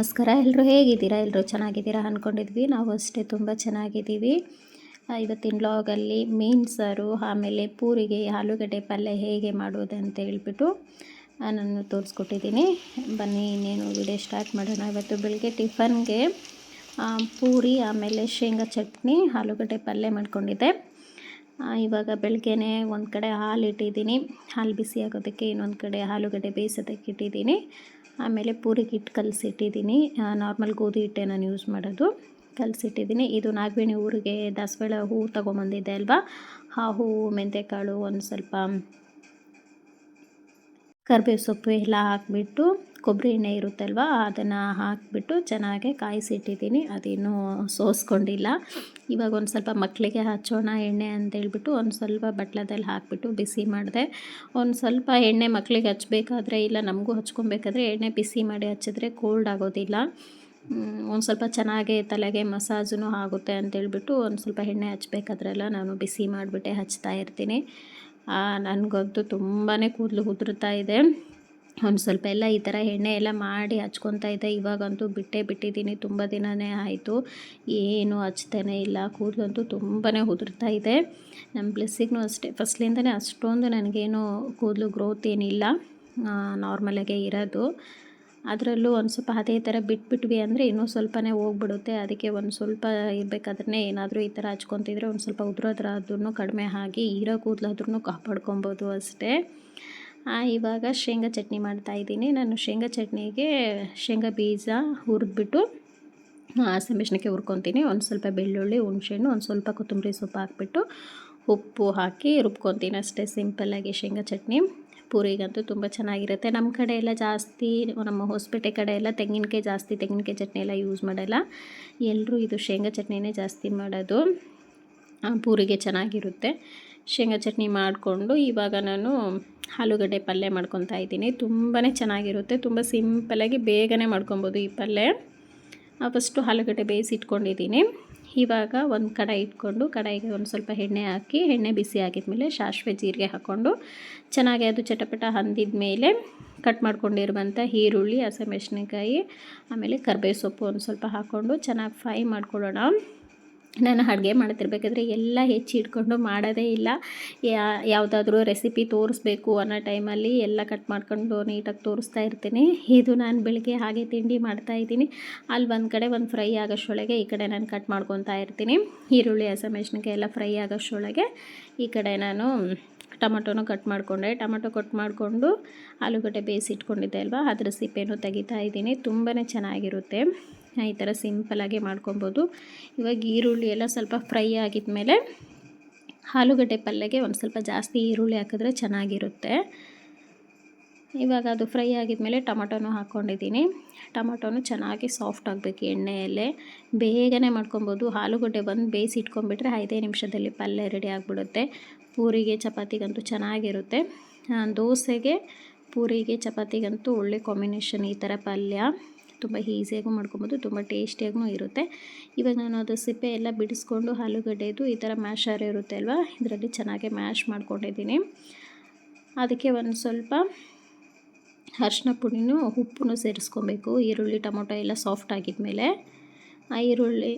ನಮಸ್ಕಾರ. ಎಲ್ಲರೂ ಹೇಗಿದ್ದೀರಾ? ಎಲ್ಲರೂ ಚೆನ್ನಾಗಿದ್ದೀರಾ ಅಂದ್ಕೊಂಡಿದ್ವಿ ನಾವು ಅಷ್ಟೇ ತುಂಬ ಚೆನ್ನಾಗಿದ್ದೀವಿ. ಇವತ್ತಿನ ಬ್ಲಾಗಲ್ಲಿ ಮೀನು ಸಾರು, ಆಮೇಲೆ ಪೂರಿಗೆ ಆಲೂಗಡ್ಡೆ ಪಲ್ಯ ಹೇಗೆ ಮಾಡೋದು ಅಂತ ಹೇಳ್ಬಿಟ್ಟು ನಾನು ತೋರಿಸ್ಕೊಟ್ಟಿದ್ದೀನಿ. ಬನ್ನಿ, ಇನ್ನೇನು ವಿಡಿಯೋ ಸ್ಟಾರ್ಟ್ ಮಾಡೋಣ. ಇವತ್ತು ಬೆಳಗ್ಗೆ ಟಿಫನ್ಗೆ ಪೂರಿ, ಆಮೇಲೆ ಶೇಂಗಾ ಚಟ್ನಿ, ಆಲೂಗಡ್ಡೆ ಪಲ್ಯ ಮಾಡ್ಕೊಂಡಿದ್ದೆ. ಇವಾಗ ಬೆಳಗ್ಗೆನೇ ಒಂದು ಕಡೆ ಹಾಲು ಇಟ್ಟಿದ್ದೀನಿ. ಹಾಲು ಬಿಸಿ ಆಗೋದಕ್ಕೆ ಇನ್ನೊಂದು ಕಡೆ ಆಲೂಗಡ್ಡೆ ಬೇಯಿಸೋದಕ್ಕೆ ಇಟ್ಟಿದ್ದೀನಿ. ಆಮೇಲೆ ಪೂರಿಗೆ ಹಿಟ್ಟು ಕಲಸಿಟ್ಟಿದ್ದೀನಿ. ನಾರ್ಮಲ್ ಗೋಧಿ ಹಿಟ್ಟೆ ನಾನು ಯೂಸ್ ಮಾಡೋದು. ಕಲಸಿಟ್ಟಿದ್ದೀನಿ. ಇದು ನಾಗಬೇಣಿ ಊರಿಗೆ ದಾಸವಾಳ ಹೂವು ತೊಗೊಂಬಂದಿದ್ದೆ ಅಲ್ವಾ? ಆ ಹೂವು ಮೆಂತ್ಯಕಾಳು ಒಂದು ಸ್ವಲ್ಪ ಕರ್ಬೇವು ಸೊಪ್ಪು ಎಲ್ಲ ಹಾಕಿಬಿಟ್ಟು ಕೊಬ್ಬರಿ ಎಣ್ಣೆ ಇರುತ್ತಲ್ವ, ಅದನ್ನು ಹಾಕಿಬಿಟ್ಟು ಚೆನ್ನಾಗಿ ಕಾಯಿಸಿಟ್ಟಿದ್ದೀನಿ. ಅದೇನು ಸೋಸ್ಕೊಂಡಿಲ್ಲ. ಇವಾಗ ಒಂದು ಸ್ವಲ್ಪ ಮಕ್ಕಳಿಗೆ ಹಚ್ಚೋಣ ಎಣ್ಣೆ ಅಂತೇಳ್ಬಿಟ್ಟು ಒಂದು ಸ್ವಲ್ಪ ಬಟ್ಲದಲ್ಲಿ ಹಾಕಿಬಿಟ್ಟು ಬಿಸಿ ಮಾಡಿದೆ. ಒಂದು ಸ್ವಲ್ಪ ಎಣ್ಣೆ ಮಕ್ಕಳಿಗೆ ಹಚ್ಚಬೇಕಾದ್ರೆ ಇಲ್ಲ ನಮಗೂ ಹಚ್ಕೊಬೇಕಾದ್ರೆ ಎಣ್ಣೆ ಬಿಸಿ ಮಾಡಿ ಹಚ್ಚಿದ್ರೆ ಕೋಲ್ಡ್ ಆಗೋದಿಲ್ಲ. ಒಂದು ಸ್ವಲ್ಪ ಚೆನ್ನಾಗಿ ತಲೆಗೆ ಮಸಾಜೂ ಆಗುತ್ತೆ ಅಂತೇಳ್ಬಿಟ್ಟು ಒಂದು ಸ್ವಲ್ಪ ಎಣ್ಣೆ ಹಚ್ಚಬೇಕಾದ್ರೆಲ್ಲ ನಾನು ಬಿಸಿ ಮಾಡಿಬಿಟ್ಟೆ ಹಚ್ತಾ ಇರ್ತೀನಿ. ನನಗಂತೂ ತುಂಬಾ ಕೂದಲು ಉದುರ್ತಾ ಇದೆ. ಒಂದು ಸ್ವಲ್ಪ ಎಲ್ಲ ಈ ಥರ ಎಣ್ಣೆ ಎಲ್ಲ ಮಾಡಿ ಹಚ್ಕೊತಾ ಇದ್ದೆ. ಇವಾಗಂತೂ ಬಿಟ್ಟೇ ಬಿಟ್ಟಿದ್ದೀನಿ. ತುಂಬ ದಿನವೇ ಆಯಿತು. ಏನು ಹಚ್ತಾನೆ ಇಲ್ಲ. ಕೂದಲಂತೂ ತುಂಬಾ ಉದುರ್ತಾ ಇದೆ. ನಮ್ಮ ಬ್ಲೆಸ್ಸಿಗೂ ಅಷ್ಟೇ. ಫಸ್ಟ್ಲಿಂದನೇ ಅಷ್ಟೊಂದು ನನಗೇನು ಕೂದಲು ಗ್ರೋತ್ ಏನಿಲ್ಲ. ನಾರ್ಮಲಾಗೆ ಇರೋದು. ಅದರಲ್ಲೂ ಒಂದು ಸ್ವಲ್ಪ ಅದೇ ಥರ ಬಿಟ್ಬಿಟ್ವಿ ಅಂದರೆ ಇನ್ನೂ ಸ್ವಲ್ಪನೇ ಹೋಗ್ಬಿಡುತ್ತೆ. ಅದಕ್ಕೆ ಒಂದು ಸ್ವಲ್ಪ ಇರಬೇಕಾದ್ರೆ ಏನಾದರೂ ಈ ಥರ ಹಚ್ಕೊತಿದ್ರೆ ಒಂದು ಸ್ವಲ್ಪ ಉದುರೋದ್ರಾದ್ರೂ ಕಡಿಮೆ ಆಗಿ ಇರೋ ಕೂದಲಾದ್ರೂ ಕಾಪಾಡ್ಕೊಬೋದು ಅಷ್ಟೇ. ಇವಾಗ ಶೇಂಗಾ ಚಟ್ನಿ ಮಾಡ್ತಾಯಿದ್ದೀನಿ ನಾನು ಶೇಂಗಾ ಚಟ್ನಿಗೆ ಶೇಂಗಾ ಬೀಜ ಹುರಿದ್ಬಿಟ್ಟು ಹಸಿಮೆಣ್ಸಿನ್ಕಾಯಿ ಹುರ್ಕೊತೀನಿ. ಒಂದು ಸ್ವಲ್ಪ ಬೆಳ್ಳುಳ್ಳಿ, ಹುಣಸೆಹಣ್ಣು, ಒಂದು ಸ್ವಲ್ಪ ಕೊತ್ತಂಬರಿ ಸೊಪ್ಪು ಹಾಕ್ಬಿಟ್ಟು ಉಪ್ಪು ಹಾಕಿ ರುಬ್ಕೊತೀನಿ ಅಷ್ಟೇ ಸಿಂಪಲ್ಲಾಗಿ ಶೇಂಗಾ ಚಟ್ನಿ. ಪೂರಿಗಂತೂ ತುಂಬ ಚೆನ್ನಾಗಿರುತ್ತೆ. ನಮ್ಮ ಕಡೆ ಎಲ್ಲ ಜಾಸ್ತಿ, ನಮ್ಮ ಹೊಸಪೇಟೆ ಕಡೆ ಎಲ್ಲ ತೆಂಗಿನಕಾಯಿ ಜಾಸ್ತಿ, ತೆಂಗಿನಕಾಯಿ ಚಟ್ನಿ ಎಲ್ಲ ಯೂಸ್ ಮಾಡಲ್ಲ. ಎಲ್ಲರೂ ಇದು ಶೇಂಗಾ ಚಟ್ನಿನೇ ಜಾಸ್ತಿ ಮಾಡೋದು. ಪೂರಿಗೆ ಚೆನ್ನಾಗಿರುತ್ತೆ. ಶೇಂಗಾ ಚಟ್ನಿ ಮಾಡಿಕೊಂಡು ಇವಾಗ ನಾನು ಆಲೂಗಡ್ಡೆ ಪಲ್ಯ ಮಾಡ್ಕೊತಾ ಇದ್ದೀನಿ. ತುಂಬಾ ಚೆನ್ನಾಗಿರುತ್ತೆ. ತುಂಬ ಸಿಂಪಲಾಗಿ ಬೇಗನೆ ಮಾಡ್ಕೊಬೋದು ಈ ಪಲ್ಯ. ಫಸ್ಟು ಆಲೂಗಡ್ಡೆ ಬೇಯಿಸಿ ಇಟ್ಕೊಂಡಿದ್ದೀನಿ. ಇವಾಗ ಒಂದು ಕಡಾಯಿ ಇಟ್ಕೊಂಡು ಕಡಾಯಿಗೆ ಒಂದು ಸ್ವಲ್ಪ ಎಣ್ಣೆ ಹಾಕಿ, ಎಣ್ಣೆ ಬಿಸಿ ಆಗಿದ್ಮೇಲೆ ಸಾಸಿವೆ ಜೀರಿಗೆ ಹಾಕ್ಕೊಂಡು ಚೆನ್ನಾಗಿ ಅದು ಚಟಪಟ ಹಂದಿದ ಮೇಲೆ ಕಟ್ ಮಾಡ್ಕೊಂಡಿರುವಂಥ ಈರುಳ್ಳಿ, ಹಸಿಮೆಣ್ಸಿನ್ಕಾಯಿ, ಆಮೇಲೆ ಕರ್ಬೇವು ಸೊಪ್ಪು ಒಂದು ಸ್ವಲ್ಪ ಹಾಕ್ಕೊಂಡು ಚೆನ್ನಾಗಿ ಫ್ರೈ ಮಾಡ್ಕೊಳ್ಳೋಣ. ನಾನು ಅಡುಗೆ ಮಾಡ್ತಿರ್ಬೇಕಾದ್ರೆ ಎಲ್ಲ ಹೆಚ್ಚಿ ಇಟ್ಕೊಂಡು ಮಾಡೋದೇ ಇಲ್ಲ. ಯಾವುದಾದ್ರೂ ರೆಸಿಪಿ ತೋರಿಸ್ಬೇಕು ಅನ್ನೋ ಟೈಮಲ್ಲಿ ಎಲ್ಲ ಕಟ್ ಮಾಡ್ಕೊಂಡು ನೀಟಾಗಿ ತೋರಿಸ್ತಾ ಇರ್ತೀನಿ. ಇದು ನಾನು ಬೆಳಗ್ಗೆ ಹಾಗೆ ತಿಂಡಿ ಮಾಡ್ತಾ ಇದ್ದೀನಿ. ಅಲ್ಲಿ ಒಂದು ಕಡೆ ಒಂದು ಫ್ರೈ ಆಗೋಷ್ಟೊಳಗೆ ಈ ಕಡೆ ನಾನು ಕಟ್ ಮಾಡ್ಕೊತಾ ಇರ್ತೀನಿ. ಈರುಳ್ಳಿ, ಹಸಿಮೆಣ್ಸಿನ್ಕಾಯಿ ಎಲ್ಲ ಫ್ರೈ ಆಗೋಷ್ಟೊಳಗೆ ಈ ಕಡೆ ನಾನು ಟೊಮೊಟೊನೂ ಕಟ್ ಮಾಡಿಕೊಂಡೆ. ಟೊಮೊಟೊ ಕಟ್ ಮಾಡಿಕೊಂಡು ಆಲೂಗಡ್ಡೆ ಬೇಯಿಸಿಟ್ಕೊಂಡಿದ್ದೆ ಅಲ್ವಾ? ಅದ್ರ ಸಿಪ್ಪೆನೂ ತೆಗಿತಾ ಇದ್ದೀನಿ. ತುಂಬಾ ಚೆನ್ನಾಗಿರುತ್ತೆ. ಈ ಥರ ಸಿಂಪಲಾಗಿ ಮಾಡ್ಕೊಬೋದು. ಇವಾಗ ಈರುಳ್ಳಿ ಎಲ್ಲ ಸ್ವಲ್ಪ ಫ್ರೈ ಆಗಿದ ಮೇಲೆ ಆಲೂಗಡ್ಡೆ ಪಲ್ಯಗೆ ಒಂದು ಸ್ವಲ್ಪ ಜಾಸ್ತಿ ಈರುಳ್ಳಿ ಹಾಕಿದ್ರೆ ಚೆನ್ನಾಗಿರುತ್ತೆ. ಇವಾಗ ಅದು ಫ್ರೈ ಆಗಿದ್ಮೇಲೆ ಟೊಮೊಟೊನು ಹಾಕ್ಕೊಂಡಿದ್ದೀನಿ. ಟೊಮೊಟೊನು ಚೆನ್ನಾಗಿ ಸಾಫ್ಟ್ ಆಗಬೇಕು ಎಣ್ಣೆಯಲ್ಲೇ. ಬೇಗನೆ ಮಾಡ್ಕೊಬೋದು. ಆಲೂಗಡ್ಡೆ ಬಂದು ಬೇಯಿಸಿ ಇಟ್ಕೊಂಡ್ಬಿಟ್ರೆ ಐದೇ ನಿಮಿಷದಲ್ಲಿ ಪಲ್ಯ ರೆಡಿ ಆಗಿಬಿಡುತ್ತೆ. ಪೂರಿಗೆ ಚಪಾತಿಗಂತೂ ಚೆನ್ನಾಗಿರುತ್ತೆ. ದೋಸೆಗೆ ಪೂರಿಗೆ ಚಪಾತಿಗಂತೂ ಒಳ್ಳೆ ಕಾಂಬಿನೇಷನ್ ಈ ಥರ ಪಲ್ಯ. ತುಂಬ ಈಸಿಯಾಗೂ ಮಾಡ್ಕೊಬೋದು, ತುಂಬ ಟೇಸ್ಟಿಯಾಗೂ ಇರುತ್ತೆ. ಇವಾಗ ನಾನು ಅದು ಸಿಪ್ಪೆ ಎಲ್ಲ ಬಿಡಿಸ್ಕೊಂಡು ಆಲೂಗಡ್ಡೆದು ಈ ಥರ ಮ್ಯಾಶರ್ ಇರುತ್ತೆ ಅಲ್ವಾ? ಇದರಲ್ಲಿ ಚೆನ್ನಾಗಿ ಮ್ಯಾಶ್ ಮಾಡ್ಕೊಂಡಿದ್ದೀನಿ. ಅದಕ್ಕೆ ಒಂದು ಸ್ವಲ್ಪ ಅರ್ಶಿನ ಪುಡಿನೂ ಉಪ್ಪನ್ನು ಸೇರಿಸ್ಕೊಬೇಕು. ಈರುಳ್ಳಿ, ಟೊಮೊಟೊ ಎಲ್ಲ ಸಾಫ್ಟ್ ಆಗಿದ್ಮೇಲೆ. ಆ ಈರುಳ್ಳಿ,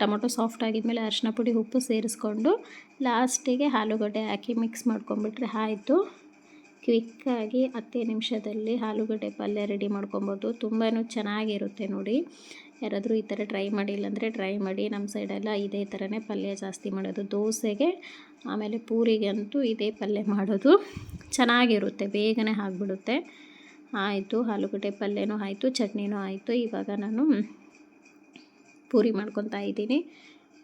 ಟೊಮೊಟೊ ಸಾಫ್ಟ್ ಆಗಿದ್ಮೇಲೆ ಅರಿಶಿನ ಪುಡಿ, ಉಪ್ಪು ಸೇರಿಸ್ಕೊಂಡು ಲಾಸ್ಟಿಗೆ ಆಲೂಗಡ್ಡೆ ಹಾಕಿ ಮಿಕ್ಸ್ ಮಾಡ್ಕೊಂಬಿಟ್ರೆ ಆಯಿತು. ಕ್ವಿಕ್ಕಾಗಿ ಹತ್ತೇ ನಿಮಿಷದಲ್ಲಿ ಆಲೂಗಡ್ಡೆ ಪಲ್ಯ ರೆಡಿ ಮಾಡ್ಕೊಬೋದು. ತುಂಬಾ ಚೆನ್ನಾಗಿರುತ್ತೆ ನೋಡಿ. ಯಾರಾದರೂ ಈ ಥರ ಟ್ರೈ ಮಾಡಿ ಅಂದರೆ ಟ್ರೈ ಮಾಡಿ. ನಮ್ಮ ಸೈಡೆಲ್ಲ ಇದೇ ಥರನೇ ಪಲ್ಯ ಜಾಸ್ತಿ ಮಾಡೋದು. ದೋಸೆಗೆ, ಆಮೇಲೆ ಪೂರಿಗೆ ಅಂತೂ ಇದೇ ಪಲ್ಯ ಮಾಡೋದು. ಚೆನ್ನಾಗಿರುತ್ತೆ, ಬೇಗನೆ ಆಗಿಬಿಡುತ್ತೆ. ಆಯಿತು, ಆಲೂಗಡ್ಡೆ ಪಲ್ಯನೂ ಆಯಿತು, ಚಟ್ನಿನೂ ಆಯಿತು. ಇವಾಗ ನಾನು ಪೂರಿ ಮಾಡ್ಕೊತಾ ಇದ್ದೀನಿ.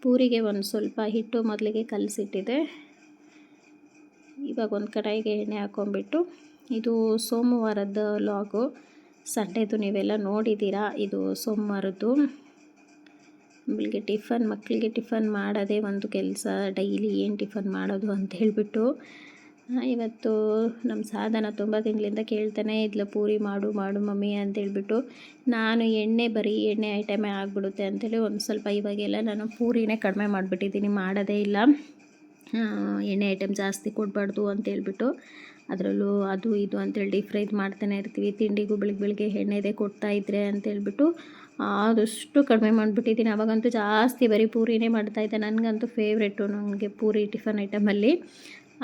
ಪೂರಿಗೆ ಒಂದು ಸ್ವಲ್ಪ ಹಿಟ್ಟು ಮೊದಲಿಗೆ ಕಲಸಿಟ್ಟಿದೆ ಇವಾಗ ಒಂದು ಕಡಾಯಿಗೆ ಎಣ್ಣೆ ಹಾಕ್ಕೊಂಬಿಟ್ಟು ಇದು ಸೋಮವಾರದ ಲಾಗು. ಸಂಡೇದು ನೀವೆಲ್ಲ ನೋಡಿದ್ದೀರಾ? ಇದು ಸೋಮವಾರದ್ದು. ಬೆಳಿಗ್ಗೆ ಟಿಫನ್ ಮಕ್ಕಳಿಗೆ ಟಿಫನ್ ಮಾಡೋದೇ ಒಂದು ಕೆಲಸ, ಡೈಲಿ ಏನು ಟಿಫನ್ ಮಾಡೋದು ಅಂತ ಹೇಳಿಬಿಟ್ಟು. ಇವತ್ತು ನಮ್ಮ ಸಾಧನ ತುಂಬ ತಿಂಗಳಿಂದ ಕೇಳ್ತಾನೆ ಇದ್ಲ, ಪೂರಿ ಮಾಡು ಮಾಡು ಮಮ್ಮಿ ಅಂತೇಳ್ಬಿಟ್ಟು ನಾನು ಎಣ್ಣೆ ಬರೀ ಎಣ್ಣೆ ಐಟಮೇ ಆಗಿಬಿಡುತ್ತೆ ಅಂತೇಳಿ ಒಂದು ಸ್ವಲ್ಪ ಇವಾಗೆಲ್ಲ ನಾನು ಪೂರಿನೇ ಕಡಿಮೆ ಮಾಡಿಬಿಟ್ಟಿದ್ದೀನಿ, ಮಾಡೋದೇ ಇಲ್ಲ. ಎಣ್ಣೆ ಐಟಮ್ ಜಾಸ್ತಿ ಕೊಡಬಾರ್ದು ಅಂತೇಳ್ಬಿಟ್ಟು ಅದರಲ್ಲೂ ಅದು ಇದು ಅಂತೇಳಿ ಡೀಪ್ ಫ್ರೈದ್ ಮಾಡ್ತಾನೆ ಇರ್ತೀವಿ. ತಿಂಡಿಗೂ ಬೆಳಿಗ್ಗೆ ಬೆಳಿಗ್ಗೆ ಎಣ್ಣೆದೇ ಕೊಡ್ತಾ ಇದ್ರೆ ಅಂತೇಳ್ಬಿಟ್ಟು ಆದಷ್ಟು ಕಡಿಮೆ ಮಾಡಿಬಿಟ್ಟಿದ್ದೀನಿ. ಅವಾಗಂತೂ ಜಾಸ್ತಿ ಬರೀ ಪೂರಿನೇ ಮಾಡ್ತಾಯಿದ್ದೆ ನನಗಂತೂ ಫೇವ್ರೇಟು ನನಗೆ ಪೂರಿ ಟಿಫನ್ ಐಟಮಲ್ಲಿ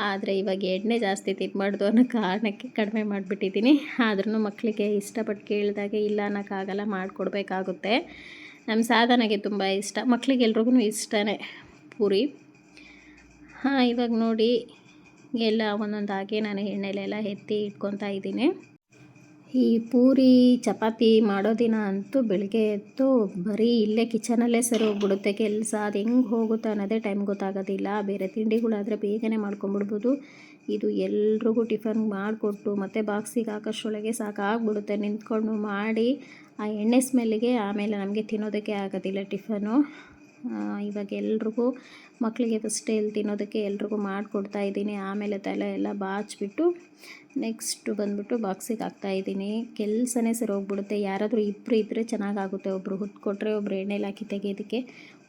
ಆದರೆ ಇವಾಗ ಎಣ್ಣೆ ಜಾಸ್ತಿ ತಿನ್ಬಾರ್ದು ಅನ್ನೋ ಕಾರಣಕ್ಕೆ ಕಡಿಮೆ ಮಾಡಿಬಿಟ್ಟಿದ್ದೀನಿ. ಆದ್ರೂ ಮಕ್ಕಳಿಗೆ ಇಷ್ಟಪಟ್ಟು ಕೇಳಿದಾಗೆ ಇಲ್ಲ ಅನ್ನೋಕ್ಕಾಗಲ್ಲ, ಮಾಡಿಕೊಡ್ಬೇಕಾಗುತ್ತೆ. ನಮ್ಮ ಸಾಧನೆಗೆ ತುಂಬ ಇಷ್ಟ. ಮಕ್ಕಳಿಗೆಲ್ರಿಗೂ ಇಷ್ಟನೇ ಪೂರಿ. ಹಾಂ, ಇವಾಗ ನೋಡಿ. ಎಲ್ಲ ಒಂದೊಂದಾಗಿ ನಾನು ಎಣ್ಣೆಲೆಲ್ಲ ಎತ್ತಿ ಇಟ್ಕೊತಾ ಇದ್ದೀನಿ. ಈ ಪೂರಿ, ಚಪಾತಿ ಮಾಡೋ ದಿನ ಅಂತೂ ಬೆಳಗ್ಗೆ ಎದ್ದು ಬರೀ ಇಲ್ಲೇ ಕಿಚನಲ್ಲೇ ಸರಿ ಹೋಗ್ಬಿಡುತ್ತೆ. ಕೆಲಸ ಅದು ಹೆಂಗೆ ಹೋಗುತ್ತೆ ಅನ್ನೋದೇ ಟೈಮ್ ಗೊತ್ತಾಗೋದಿಲ್ಲ. ಬೇರೆ ತಿಂಡಿಗಳಾದರೆ ಬೇಗನೆ ಮಾಡ್ಕೊಂಬಿಡ್ಬೋದು. ಇದು ಎಲ್ರಿಗೂ ಟಿಫನ್ ಮಾಡಿಕೊಟ್ಟು ಮತ್ತು ಬಾಕ್ಸಿಗೆ ಹಾಕೋಷ್ಟೊಳಗೆ ಸಾಕಾಗ್ಬಿಡುತ್ತೆ. ನಿಂತ್ಕೊಂಡು ಮಾಡಿ ಆ ಎಣ್ಣೆ ಸ್ಮೆಲ್ಲಿಗೆ ಆಮೇಲೆ ನಮಗೆ ತಿನ್ನೋದಕ್ಕೆ ಆಗೋದಿಲ್ಲ ಟಿಫನು. ಇವಾಗ ಎಲ್ರಿಗೂ ಮಕ್ಕಳಿಗೆ ಫಸ್ಟ್ ಇಲ್ಲಿ ತಿನ್ನೋದಕ್ಕೆ ಎಲ್ರಿಗೂ ಮಾಡಿಕೊಡ್ತಾ ಇದ್ದೀನಿ. ಆಮೇಲೆ ತಲೆ ಎಲ್ಲ ಬಾಚಿಬಿಟ್ಟು ನೆಕ್ಸ್ಟು ಬಂದುಬಿಟ್ಟು ಬಾಕ್ಸಿಗೆ ಹಾಕ್ತಾ ಇದ್ದೀನಿ. ಕೆಲಸನೇ ಸರಿ ಹೋಗ್ಬಿಡುತ್ತೆ ಯಾರಾದರೂ ಇಬ್ಬರು ಇದ್ದರೆ ಚೆನ್ನಾಗಾಗುತ್ತೆ. ಒಬ್ಬರು ಹುಟ್ಕೊಟ್ರೆ ಒಬ್ಬರು ಎಣ್ಣೆಲಿ ಹಾಕಿ ತೆಗೆಯೋದಕ್ಕೆ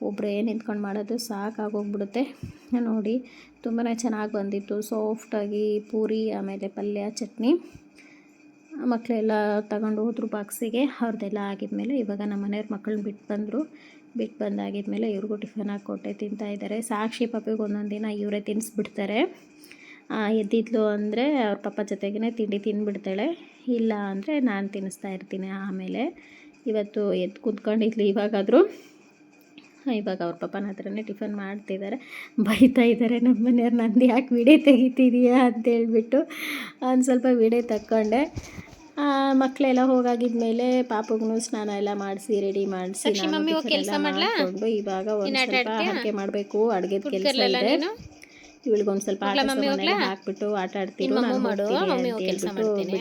ಒಬ್ಬರು ಏನು ನಿಂತ್ಕೊಂಡು ಮಾಡೋದು ಸಾಕಾಗೋಗ್ಬಿಡುತ್ತೆ. ನೋಡಿ ತುಂಬಾ ಚೆನ್ನಾಗಿ ಬಂದಿತ್ತು. ಸಾಫ್ಟಾಗಿ ಪೂರಿ, ಆಮೇಲೆ ಪಲ್ಯ, ಚಟ್ನಿ. ಮಕ್ಕಳೆಲ್ಲ ತಗೊಂಡು ಹೋದರು ಬಾಕ್ಸಿಗೆ. ಅವ್ರದ್ದೆಲ್ಲ ಆಗಿದ್ಮೇಲೆ ಇವಾಗ ನಮ್ಮ ಮನೆಯವ್ರ ಮಕ್ಕಳನ್ನ ಬಿಟ್ಟು ಬಂದರು ಬಿಟ್ಟು ಬಂದಾಗಿದ್ಮೇಲೆ ಇವ್ರಿಗೂ ಟಿಫನ್ ಹಾಕ್ಕೊಟ್ಟೆ ತಿಂತಾ ಇದ್ದಾರೆ. ಸಾಕ್ಷಿ ಪಾಪಿಗೆ ಒಂದೊಂದು ದಿನ ಇವರೇ ತಿನ್ನಿಸ್ಬಿಡ್ತಾರೆ ಎದ್ದಿದ್ಲು ಅಂದರೆ ಅವ್ರ ಪಪ್ಪ ಜೊತೆಗೇ ತಿಂಡಿ ತಿಂದ್ಬಿಡ್ತಾಳೆ ಇಲ್ಲ ಅಂದರೆ ನಾನು ತಿನ್ನಿಸ್ತಾ ಇರ್ತೀನಿ ಆಮೇಲೆ. ಇವತ್ತು ಎದ್ದು ಕುತ್ಕೊಂಡಿದ್ಲು ಇವಾಗಾದರೂ. ಇವಾಗ ಅವ್ರ ಪಪ್ಪನ ಹತ್ರನೇ ಟಿಫನ್ ಮಾಡ್ತಿದ್ದಾರೆ. ಬೈತಾ ಇದ್ದಾರೆ ನಮ್ಮ ಮನೆಯವ್ರು ನಂದು ಯಾಕೆ ವಿಡಿಯೋ ತೆಗಿತಿದೀಯಾ? ಅಂತೇಳ್ಬಿಟ್ಟು ಒಂದು ಸ್ವಲ್ಪ ವಿಡಿಯೋ ತಕ್ಕೊಂಡೆ. ಮಕ್ಕಳೆಲ್ಲ ಹೋಗಾಗಿದ್ಮೇಲೆ ಪಾಪಗೂ ಸ್ನಾನ ಎಲ್ಲ ಮಾಡಿಸಿ ರೆಡಿ ಮಾಡಿಸಿ ಮಾಡಿಕೊಂಡು ಇವಾಗ ಒಂದು ಸ್ವಲ್ಪ ಅಡ್ಗೆ? ಮಾಡಬೇಕು ಅಡುಗೆದ ಕೆಲಸ ಇದೆ. ಇವಳಿಗೊಂದು ಸ್ವಲ್ಪ ಹಾಕ್ಬಿಟ್ಟು ಆಟ ಆಡ್ತೀನಿ